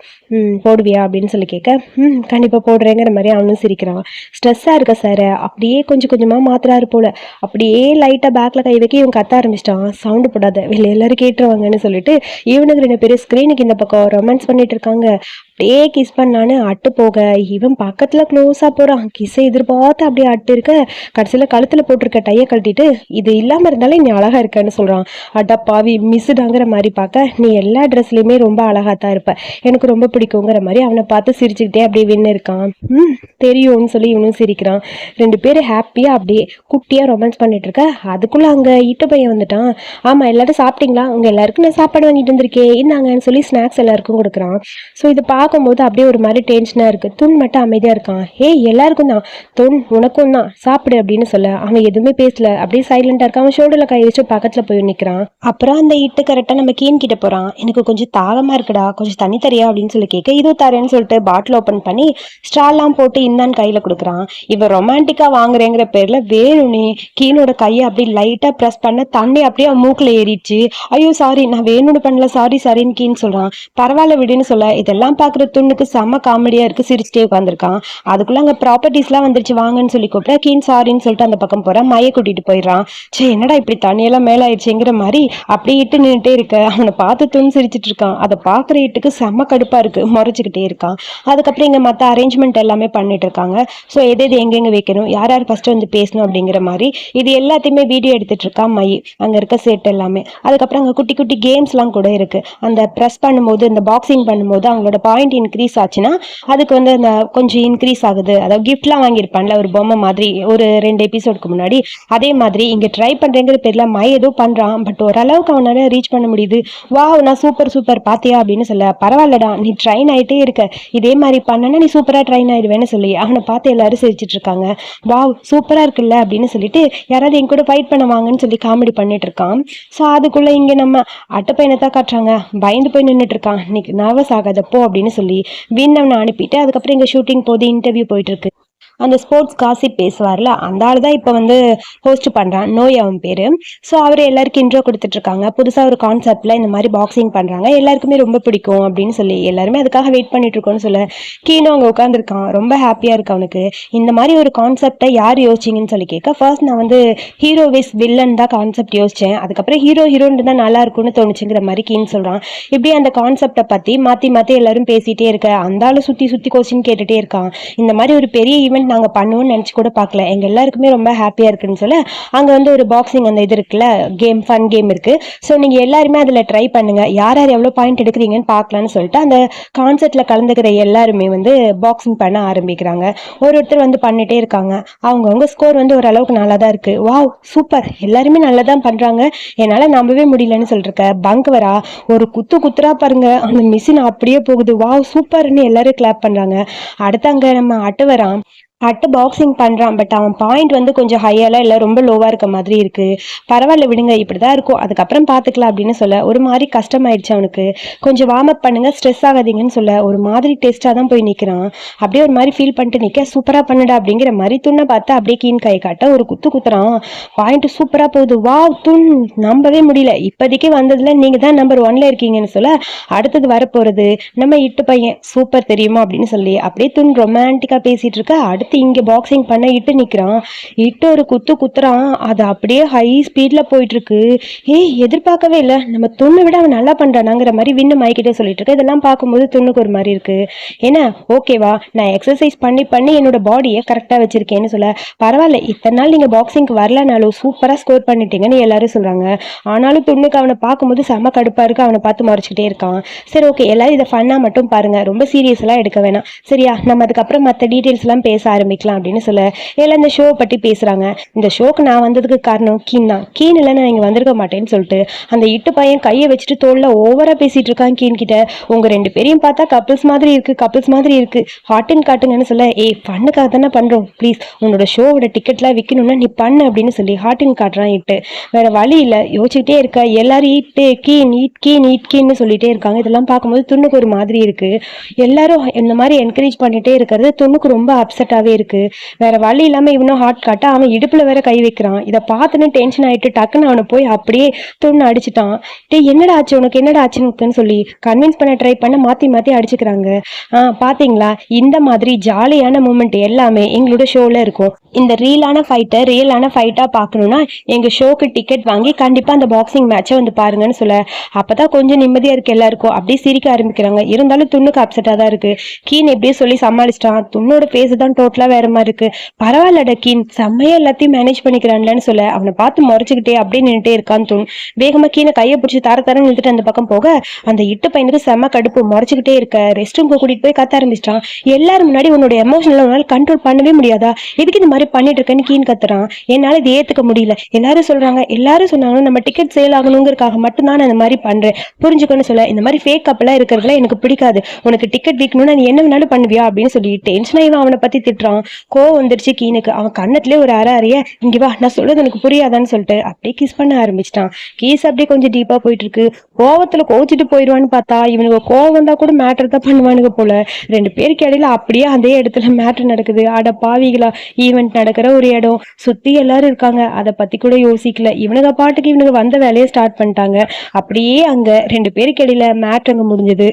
Speaker 1: போடுவியா அப்படின்னு சொல்லி கேட்க ம் கண்டிப்பாக போடுறேங்கிற மாதிரி அவனும் சிரிக்கிறான். ஸ்ட்ரெஸ்ஸாக இருக்க சார் அப்படியே கொஞ்சம் கொஞ்சமாக மாத்துறாரு போல. அப்படியே லைட்டாக பேக்கில் கை வைக்க இவன் கத்த ஆரம்பிச்சிட்டான். சவுண்டு போடாத. வெளியே எல்லாரும் கேட்டுருவாங்கன்னு சொல்லிட்டு இவனுக்கு ரெண்டு பேரும் ஸ்க்ரீனுக்கு இந்த பக்கம் ரொமான்ஸ் பண்ணிட்டு இருக்காங்க. அப்படியே கிஸ் பண்ணான்னு அட்டு போக. இவன் பக்கத்தில் க்ளோஸாக போகிறான் கிஸ்ஸை எதிர்பார்த்து அப்படியே அட்டு இருக்க கடைசியில கழுத்தில் போட்டிருக்க டையை கழட்டிட்டு இது இல்லாமல் இருந்தாலே நீ அழகாக இருக்கன்னு சொல்கிறான் அட்டா பாவி மிஸ்ஸுடாங்கிற மாதிரி பார்க்க நீ எல்லா ட்ரெஸ்லையுமே ரொம்ப அழகா தான் இருப்ப. எனக்கு ரொம்ப பிடிக்குங்கிற மாதிரி அவனை பார்த்து சிரிச்சுக்கிட்டே அப்படியே வின்னு இருக்கான். ம் தெரியும்னு சொல்லி இவனும் சிரிக்கிறான். ரெண்டு பேரும் ஹாப்பியாக அப்படியே குட்டியாக ரொமான்ஸ் பண்ணிட்டு இருக்க. அதுக்குள்ளே அங்கே ஈட்ட பையன் வந்துட்டான். ஆமா எல்லாரும் சாப்பிட்டீங்களா? உங்கள் எல்லாருக்கும் நான் சாப்பாடு வாங்கிட்டு வந்திருக்கேன். இந்தாங்கன்னு சொல்லி ஸ்நாக்ஸ் எல்லாருக்கும் கொடுக்குறான். ஸோ இதை பா பார்க்கும்போது அப்படியே ஒரு மாதிரி டென்ஷனாக இருக்குது துன் மட்டும் அமைதியாக இருக்கான். ஏய் எல்லாருக்கும் தான். துன் உனக்கும் தான். சாப்பிடு அப்படின்னு சொல்ல அவன் எதுவுமே பேசல. அப்படியே சைலண்டாக இருக்கான். அவன் ஷோல்டரில் கை வச்சு பக்கத்தில் போய் நிற்கிறான் அப்புறம் அந்த இட்டு கரெக்டாக நம்ம கீன் கிட்ட போகிறான் எனக்கு கொஞ்சம் தாகமாக இருக்குடா. கொஞ்சம் தண்ணி தரியா அப்படின்னு சொல்லி கேட்க இதோ தரேன்னு சொல்லிட்டு பாட்டில் ஓப்பன் பண்ணி ஸ்ட்ராலாம் போட்டு இந்தான்னு கையில் கொடுக்குறான். இவன் ரொமான்டிக்காக வாங்குறேங்கிற பேரில் வேணும்னே கீனோட கையை அப்படி லைட்டாக ப்ரெஸ் பண்ண தண்ணி அப்படியே மூக்கில் ஏறிடுச்சு. ஐயோ சாரி நான் வேணும்னு பண்ணல. சாரி சாரின்னு கீன்னு சொல்கிறான் பரவாயில்ல விடுன்னு சொல்ல. இதெல்லாம் பார்க்க பார்க்குற துண்ணுக்கு செம்ம காமெடியா இருக்கு. சிரிச்சிட்டே உட்காந்துருக்கான் அதுக்குள்ள அங்க ப்ராப்பர்ட்டிஸ்லாம் வந்துருச்சு. வாங்கன்னு சொல்லி கூப்பிட்டா கீன் சாரின்னு சொல்லிட்டு அந்த பக்கம் போகிறான் மைய கூட்டிட்டு போயிடுறான். சே என்னடா இப்படி தண்ணியெல்லாம் மேல ஆயிடுச்சுங்கிற மாதிரி அப்படியே இட்டு நின்றுட்டே இருக்க. அவனை பார்த்து துண் சிரிச்சிட்டு இருக்கான். அதை பாக்குற இட்டுக்கு செம்ம கடுப்பா இருக்கு. முறைச்சிக்கிட்டே இருக்கான். அதுக்கப்புறம் இங்க மத்த அரேஞ்ச்மெண்ட் எல்லாமே பண்ணிட்டு இருக்காங்க. ஸோ எது எது எங்கெங்க வைக்கணும்? யார் யார் ஃபஸ்ட்டு வந்து பேசணும் அப்படிங்கிற மாதிரி இது எல்லாத்தையுமே வீடியோ எடுத்துட்டு இருக்கா மை. அங்க இருக்க செட் எல்லாமே. அதுக்கப்புறம் அங்க குட்டி குட்டி கேம்ஸ்லாம் கூட இருக்கு. அந்த ப்ரெஸ் பண்ணும்போது இந்த பாக்ஸிங் பண்ணும்போது அவங்களோட பாயிண்ட் இன்க்ரீஸ் ஆச்சுன்னா அதுக்கு வந்து அந்த கொஞ்சம் இன்க்ரீஸ் ஆகுது. அதாவது கிஃப்ட்லாம் வாங்கியிருப்பான்ல ஒரு பொம்மை மாதிரி ஒரு ரெண்டு எபிசோடுக்கு முன்னாடி. அதே மாதிரி இங்க ட்ரை பண்றேங்கிற பேரில் மை ஏதோ பண்றான். பட் ஓரளவுக்கு அவனால் ரீச் பண்ண முடியுது. வா நான் சூப்பர் சூப்பர் பார்த்தியா அப்படின்னு சொல்ல பரவாயில்லடா நீ ட்ரைன் ஆயிட்டே இருக்க. இதே மாதிரி பண்ணனா நீ சூப்பரா ட்ரைன் ஆயிடுவேன்னு சொல்லி அவனை பார்த்து எல்லாரும் சிரிச்சிட்டு இருக்காங்க. வாவ் சூப்பரா இருக்குல்ல அப்படின்னு சொல்லிட்டு யாராவது என் கூட ஃபைட் பண்ண வாங்கன்னு சொல்லி காமெடி பண்ணிட்டு இருக்கான். ஸோ அதுக்குள்ள இங்க நம்ம அட்டை பையனை தான் காட்டுறாங்க. பயந்து போய் நின்றுட்டு இருக்கான். இன்னைக்கு நர்வஸ் ஆகாதப்போ அப்படின்னு சொல்லி வீண் அவனை அனுப்பிட்டு அதுக்கப்புறம் இங்க ஷூட்டிங் போது இன்டர்வியூ போயிட்டு இருக்கு. அந்த ஸ்போர்ட்ஸ் காசிப் பேசுவார்ல அந்த ஆள் தான் இப்போ வந்து ஹோஸ்ட் பண்ணுறான் நோய் அவன் பேர். ஸோ அவர் எல்லாருக்கும் இன்ட்ரோ கொடுத்துட்ருக்காங்க. புதுசாக ஒரு கான்செப்டில் இந்த மாதிரி பாக்ஸிங் பண்ணுறாங்க எல்லாருக்குமே ரொம்ப பிடிக்கும் அப்படின்னு சொல்லி எல்லாருமே அதுக்காக வெயிட் பண்ணிட்டு இருக்கோம்னு சொல்ல கீனோ அங்கே உட்காந்துருக்கான் ரொம்ப ஹாப்பியாக இருக்கு அவனுக்கு. இந்த மாதிரி ஒரு கான்செப்டை யார் யோசிச்சிங்கன்னு சொல்லி கேட்க ஃபர்ஸ்ட் நான் வந்து ஹீரோ விஸ் வில்லன் தான் கான்செப்ட் யோசித்தேன் அதுக்கப்புறம் ஹீரோ ஹீரோன்னு தான் நல்லா இருக்கும்னு தோணுச்சுங்கிற மாதிரி கீன்னு சொல்கிறான் இப்படி அந்த கான்செப்டை பற்றி மாற்றி மாற்றி எல்லாரும் பேசிகிட்டே இருக்க அந்த ஆளு சுற்றி சுற்றி கொஸ்டின் கேட்டுகிட்டே இருக்கான். இந்த மாதிரி ஒரு பெரிய ஈவெண்ட் நாங்கள் பண்ணுவோம்னு நினச்சி கூட பார்க்கல. எங்கள் எல்லாருக்குமே ரொம்ப ஹாப்பியாக இருக்குன்னு சொல்ல அங்கே வந்து ஒரு பாக்ஸிங் அந்த இது இருக்குல்ல கேம் ஃபன் கேம் இருக்குது ஸோ நீங்கள் எல்லாருமே அதில் ட்ரை பண்ணுங்கள் யார் யார் எவ்வளோ பாயிண்ட் எடுக்கிறீங்கன்னு பார்க்கலான்னு சொல்லிட்டு அந்த கான்செர்ட்டில் கலந்துக்கிற எல்லாருமே வந்து பாக்ஸிங் பண்ண ஆரம்பிக்கிறாங்க. ஒரு ஒருத்தர் வந்து பண்ணிட்டே இருக்காங்க. அவங்கவுங்க ஸ்கோர் வந்து ஓரளவுக்கு நல்லா தான் இருக்குது வாவ் சூப்பர் எல்லாருமே நல்லா தான் பண்ணுறாங்க என்னால் நம்பவே முடியலன்னு சொல்லிருக்க. பங்க் வரா? ஒரு குத்து குத்துறா பாருங்க. அந்த மிஷின் அப்படியே போகுது. வாவ் சூப்பர்னு எல்லாரும் கிளாப் பண்ணுறாங்க அடுத்த அங்கே நம்ம அட்டவரான் அட்டு பாக்ஸிங் பண்ணுறான் பட் அவன் பாயிண்ட் வந்து கொஞ்சம் ஹையெல்லாம் இல்லை ரொம்ப லோவாக இருக்க மாதிரி இருக்குது பரவாயில்ல விடுங்க இப்படி தான் இருக்கும். அதுக்கப்புறம் பார்த்துக்கலாம் அப்படின்னு சொல்ல ஒரு மாதிரி கஷ்டமாயிடுச்சு அவனுக்கு. கொஞ்சம் வார்ம் அப் பண்ணுங்க ஸ்ட்ரெஸ் ஆகாதீங்கன்னு சொல்ல ஒரு மாதிரி டேஸ்ட்டாக தான் போய் நிற்கிறான் அப்படியே ஒரு மாதிரி ஃபீல் பண்ணிட்டு நிற்க சூப்பராக பண்ணுடா அப்படிங்கிற மாதிரி துண்ணை பார்த்து அப்படியே கீன் கை காட்ட ஒரு குத்து குத்துறான். பாயிண்ட் சூப்பராக போகுது. வா துண் நம்பவே முடியல. இப்போதைக்கு வந்ததில் நீங்கள் தான் நம்பர் ஒன்ல இருக்கீங்கன்னு சொல்ல அடுத்தது வரப்போகிறது நம்ம இட்டு பையன் சூப்பர் தெரியுமா அப்படின்னு சொல்லி அப்படியே துண் ரொமான்டிக்காக பேசிகிட்டு இருக்க அடுத்த இங்கே பாக்ஸிங் பண்ண இட்டு நிற்கிறான் இட்டு ஒரு குத்து குத்துறான் அது அப்படியே ஹை ஸ்பீடில் போயிட்டு இருக்கு ஏய் எதிர்பார்க்கவே இல்லை. நம்ம துண்ணு விட அவன் நல்லா பண்ணுறானாங்கிற மாதிரி விண்ணு மைக்கிட்டே சொல்லிட்டு இருக்கு. இதெல்லாம் பார்க்கும்போது துண்ணுக்கு ஒரு மாதிரி இருக்கு. என்ன? ஓகேவா நான் எக்ஸசைஸ் பண்ணி பண்ணி என்னோட பாடியை கரெக்டாக வச்சிருக்கேன்னு சொல்ல. பரவாயில்ல. இத்தனை நாள் நீங்கள் பாக்ஸிங்க்கு வரலனாலும் சூப்பராக ஸ்கோர் பண்ணிட்டீங்கன்னு எல்லாரும் சொல்கிறாங்க ஆனாலும் துண்ணுக்கு அவனை பார்க்கும்போது செம கடுப்பாக இருக்கு. அவனை பார்த்து மறைச்சிட்டே இருக்கான். சரி ஓகே எல்லாரும் இதை ஃபன்னாக மட்டும் பாருங்க. ரொம்ப சீரியஸ்லாம் எடுக்க வேணாம். சரியா? நம்ம அதுக்கப்புறம் மற்ற டீட்டெயில்ஸ்லாம் பேச ஆரம்பிக்கலாம் அப்படின்னு சொல்ல எல்லாம் இந்த ஷோ பற்றி பேசுகிறாங்க இந்த ஷோக்கு நான் வந்ததுக்கு காரணம் கீன் தான் கீன் இல்லை நான் இங்கே வந்திருக்க மாட்டேன்னு சொல்லிட்டு அந்த இட்டு பையன் கையை வச்சுட்டு தோளில் ஓவராக பேசிட்டு இருக்கான் கீன் கிட்ட. உங்க ரெண்டு பேரையும் பார்த்தா கப்பிள்ஸ் மாதிரி இருக்கு கப்பிள்ஸ் மாதிரி இருக்கு. ஹாட்டுன்னு காட்டுங்கன்னு சொல்ல ஏய் பண்ணுக்காக தானே பண்ணுறோம் ப்ளீஸ் உன்னோட ஷோவோட டிக்கெட்லாம் விற்கணும்னா நீ பண்ணு அப்படின்னு சொல்லி ஹாட்டுன்னு காட்டுறான் இட்டு வேற வழி இல்லை. யோசிச்சுட்டே இருக்க. எல்லாரும் eat keen eat keen eat கீன்னு சொல்லிட்டே இருக்காங்க. இதெல்லாம் பார்க்கும்போது துண்ணுக்கு ஒரு மாதிரி இருக்கு. எல்லாரும் இந்த மாதிரி என்கரேஜ் பண்ணிட்டே இருக்கிறது துண்ணுக்கு ரொம்ப அப்செட்டாகவே இருக்கு. வேற வழி இல்லாம இவனும் ஹார்ட் காட்ட அவன் இடுப்புல வேற கை வைக்கிறான். இதை பார்த்துன்னு டென்ஷன் ஆயிட்டு டக்குன்னு அவனை போய் அப்படியே துண்ணு அடிச்சிட்டான். டே என்னடா ஆச்சு? உனக்கு என்னடா ஆச்சுன்னு சொல்லி கன்வின்ஸ் பண்ண ட்ரை பண்ண மாத்தி மாத்தி அடிச்சுக்கிறாங்க. ஆ பாத்தீங்களா? இந்த மாதிரி ஜாலியான மூமெண்ட் எல்லாமே எங்களோட ஷோல இருக்கும். இந்த ரீலான ஃபைட்டை ரியலான ஃபைட்டா பார்க்கணும்னா எங்க ஷோக்கு டிக்கெட் வாங்கி கண்டிப்பா அந்த பாக்ஸிங் மேட்சை வந்து பாருங்கன்னு சொல்ல. அப்பதான் கொஞ்சம் நிம்மதியா இருக்கு எல்லாருக்கும். அப்படியே சிரிக்க ஆரம்பிக்கிறாங்க. இருந்தாலும் துண்ணுக்கு அப்செட்டா தான் இருக்கு. கீன் எப்படியே சொல்லி சமாளிச்சிட்டான். துண்ணோட பேஸ் தான் டோட்டல் வேற மாதிரி இருக்கு. பரவாயில்ல கீன் செம்மையா எல்லாத்தையும் மேனேஜ் பண்ணிக்கிறான்லன்னு சொல்ல. அவனை பார்த்து முறைச்சுக்கிட்டே அப்படியே நின்றுட்டே இருக்கான்னு தோணும். வேகமா கீழே கையை பிடிச்சி தர தரன்னு நின்றுட்டு அந்த பக்கம் போக அந்த இட்டு பையனுக்கு செம்ம கடுப்பு. முறைச்சுக்கிட்டே இருக்க. ரெஸ்ட் ரூம் கூட்டிட்டு போய் கத்த ஆரம்பிச்சிட்டான். எல்லாரும் முன்னாடி உன்னோட எமோஷனல் உன்னால கண்ட்ரோல் பண்ணவே முடியாதா? எதுக்கு இந்த மாதிரி பண்ணிட்டு இருக்கேன்னு கீன் கத்துறான். என்னால இது ஏத்துக்க முடியல. எல்லாரும் சொல்றாங்க எல்லாரும் சொன்னாங்க நம்ம டிக்கெட் சேல் ஆகணுங்கிறதுக்காக மட்டும்தான் நான் இந்த மாதிரி பண்றேன். புரிஞ்சுக்கணும்னு சொல்ல இந்த மாதிரி ஃபேக் அப்பெல்லாம் இருக்கிறதுல எனக்கு பிடிக்காது. உனக்கு டிக்கெட் விற்கணும்னு நீ என்ன வேணாலும் பண்ணுவியா அப்படின்னு சொல்லி டென்ஷன் ஆகி அவனை பத்தி திட்டுறான் கோவம் வந்துருச்சு கீனுக்கு. அவன் கண்ணத்துலயே ஒரு அரை அறைய இங்க வா நான் சொல்றது எனக்கு புரியாதான்னு சொல்லிட்டு அப்படியே கிஸ் பண்ண ஆரம்பிச்சிட்டான். கீஸ் அப்படியே கொஞ்சம் டீப்பா போயிட்டு இருக்கு கோவத்துல கோச்சிட்டு போயிடுவான்னு பார்த்தா இவனுக்கு கோவம் வந்தா கூட மேட்டர் தான் பண்ணுவானுங்க போல. ரெண்டு பேருக்கு இடையில அப்படியே அதே இடத்துல மேட்டர் நடக்குது. அட பாவிகளா ஈவெண்ட் நடக்கிற ஒரு இடம். சுத்தி எல்லாரும் இருக்காங்க. அதை பத்தி கூட யோசிக்கல. இவனுங்க பாட்டுக்கு இவனுங்க வந்த வேலையை ஸ்டார்ட் பண்ணிட்டாங்க. அப்படியே அங்க ரெண்டு பேருக்கு இடையில மேட்ரு அங்க முடிஞ்சது.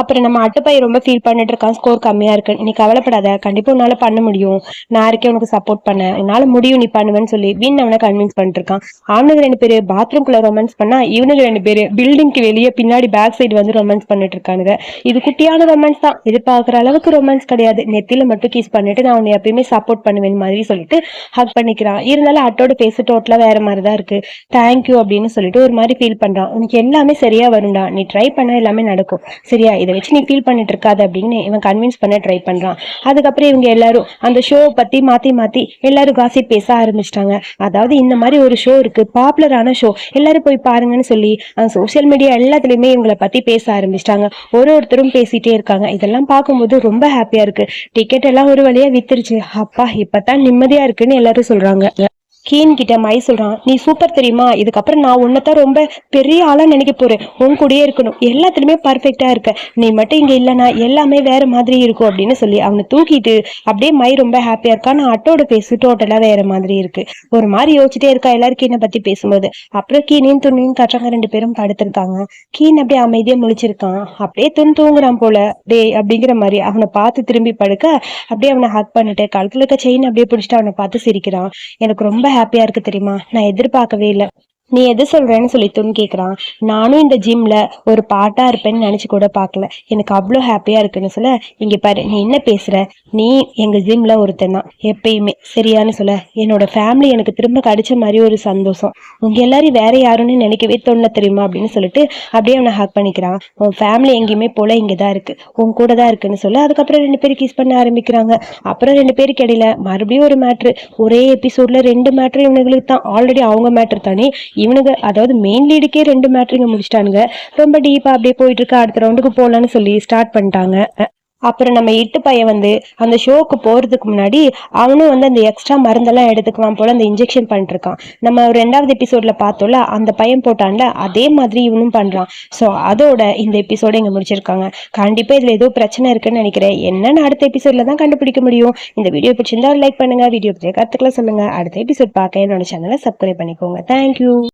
Speaker 1: அப்புறம் நம்ம அட்டுப்பை ரொம்ப ஃபீல் பண்ணிட்டு இருக்கான். ஸ்கோர் கம்மியா இருக்கு. நீ கவலைப்படாத. கண்டிப்பா உன்னால பண்ண முடியும். நான் இருக்கே உனக்கு சப்போர்ட் பண்ண. உன்னால முடியும் நீ பண்ணுவேன்னு சொல்லி வின் அவனை கன்வின்ஸ் பண்ணிட்டு இருக்கான். அவனுக்கு ரெண்டு பேரு பாத்ரூம்குள்ள ரொமான்ஸ் பண்ணா இவனுக்கு ரெண்டு பேரு பில்டிங்க்கு வெளியே பின்னாடி பேக் சைடு வந்து ரொமான்ஸ் பண்ணிட்டு இருக்கானுங்க. இது குட்டியான ரொமான்ஸ் தான். எதிர்பார்க்குற அளவுக்கு ரொமான்ஸ் கிடையாது. நெத்தில மட்டும் கீஸ் பண்ணிட்டு நான் உன்னை எப்பயுமே சப்போர்ட் பண்ணுவேன் மாதிரி சொல்லிட்டு ஹக் பண்ணிக்கிறான். இருந்தாலும் அட்டோட பேச டோட்டலா வேற மாதிரி தான் இருக்கு தேங்க்யூ அப்படின்னு சொல்லிட்டு ஒரு மாதிரி ஃபீல் பண்றான். உனக்கு எல்லாமே சரியா வரும்டா. நீ ட்ரை பண்ண எல்லாமே நடக்கும். சரியா? இதை வச்சு நீ ஃபீல் பண்ணிட்டு இருக்காது அப்படின்னு இவன் கன்வின்ஸ் பண்ண ட்ரை பண்றான். அதுக்கப்புறம் இவங்க எல்லாரும் அந்த ஷோவை பத்தி மாத்தி மாத்தி எல்லாரும் காசி பேச ஆரம்பிச்சிட்டாங்க. அதாவது இந்த மாதிரி ஒரு ஷோ இருக்கு பாப்புலரான ஷோ எல்லாரும் போய் பாருங்கன்னு சொல்லி சோசியல் மீடியா எல்லாத்துலயுமே இவங்களை பத்தி பேச ஆரம்பிச்சிட்டாங்க. ஒரு ஒருத்தரும் பேசிட்டே இருக்காங்க. இதெல்லாம் பார்க்கும்போது ரொம்ப ஹாப்பியா இருக்கு. டிக்கெட் எல்லாம் ஒரு வழியா வித்துருச்சு. அப்பா இப்பதான் நிம்மதியா இருக்குன்னு எல்லாரும் சொல்றாங்க. கீன் கிட்ட மை சொல்றான் நீ சூப்பர் தெரியுமா? இதுக்கப்புறம் நான் உன்னதான் ரொம்ப பெரிய ஆளா நினைக்க போறேன். உன் கூடயே இருக்கணும். எல்லாத்துலயுமே பர்ஃபெக்டா இருக்க. நீ மட்டும் இங்க இல்லைனா எல்லாமே வேற மாதிரி இருக்கும் அப்படின்னு சொல்லி அவனை தூக்கிட்டு அப்படியே மை ரொம்ப ஹாப்பியா இருக்கா நான் அட்டோட பேசு டோட்டலா வேற மாதிரி இருக்கு. ஒரு மாதிரி யோசிச்சுட்டே இருக்கா எல்லாரும் கீனை பத்தி பேசும்போது. அப்புறம் கீனையும் துணியும் கட்டுறாங்க ரெண்டு பேரும் படுத்திருக்காங்க. கீன் அப்படியே அமைதியா முழிச்சிருக்கான். அப்படியே துணி தூங்குறான் போல. டே அப்படிங்கிற மாதிரி அவனை பார்த்து திரும்பி படுக்க அப்படியே அவனை ஹக் பண்ணிட்டு கழுத்துல இருக்க செயின் அப்படியே பிடிச்சிட்டு அவனை பார்த்து சிரிக்கிறான். எனக்கு ரொம்ப ஹாப்பியா இருக்கு தெரியுமா? நான் எதிர்பார்க்கவே இல்லை. நீ எது சொல்றேன்னு சொல்லி துணி கேட்குறான் நானும் இந்த ஜிம்ல ஒரு பாட்டாக இருப்பேன்னு நினைச்சு கூட பார்க்கல எனக்கு அவ்வளோ ஹாப்பியா இருக்குன்னு சொல்ல இங்க பாரு நீ என்ன பேசுற? நீ எங்க ஜிம்ல ஒருத்தன் தான். எப்பயுமே. சரியானு சொல்ல. என்னோட ஃபேமிலி எனக்கு திரும்ப கிடைச்ச மாதிரி ஒரு சந்தோஷம். உங்க எல்லாரையும் வேற யாருன்னு நினைக்கவே தோணல தெரியுமா? அப்படின்னு சொல்லிட்டு அப்படியே அவனை ஹக் பண்ணிக்கிறான். உன் ஃபேமிலி எங்கேயுமே போல இங்கே தான் இருக்கு. உன் கூட தான் இருக்குன்னு சொல்ல அதுக்கப்புறம் ரெண்டு பேரும் கிஸ் பண்ண ஆரம்பிக்கிறாங்க. அப்புறம் ரெண்டு பேருக்கு இடையில மறுபடியும் ஒரு மேட்ரு ஒரே எபிசோட்ல ரெண்டு மேட்ரு இவனுங்களுக்கு தான். ஆல்ரெடி அவங்க மேட்ரு தானே. இவனுங்க அதாவது மெயின் லீடுக்கே ரெண்டு மேட்ருங்க முடிச்சிட்டானுங்க. ரொம்ப டீப்பா அப்படியே போயிட்டு இருக்கா அடுத்த ரவுண்டுக்கு போகலான்னு சொல்லி ஸ்டார்ட் பண்ணிட்டாங்க. அப்புறம் நம்ம இட்டு பையன் வந்து அந்த ஷோக்கு போறதுக்கு முன்னாடி அவனும் வந்து அந்த எக்ஸ்ட்ரா மருந்தெல்லாம் எடுத்துக்குவான் போல அந்த இன்ஜெக்ஷன் பண்ணிட்டு இருக்கான் நம்ம ரெண்டாவது எபிசோட்ல பார்த்தோம்ல அந்த பையன் போட்டான்ல அதே மாதிரி இவனும் பண்றான். ஸோ அதோட இந்த எபிசோட இங்க முடிச்சிருக்காங்க. கண்டிப்பா இதுல ஏதோ பிரச்சனை இருக்குன்னு நினைக்கிறேன். என்னன்னு அடுத்த எபிசோட்ல தான் கண்டுபிடிக்க முடியும். இந்த வீடியோ பிடிச்சிருந்தா லைக் பண்ணுங்க. வீடியோ பற்றிய கருத்துக்களை சொல்லுங்க. அடுத்த எபிசோட் பார்க்க என்னோட சேனலை சப்ஸ்கிரைப் பண்ணிக்கோங்க. தேங்க்யூ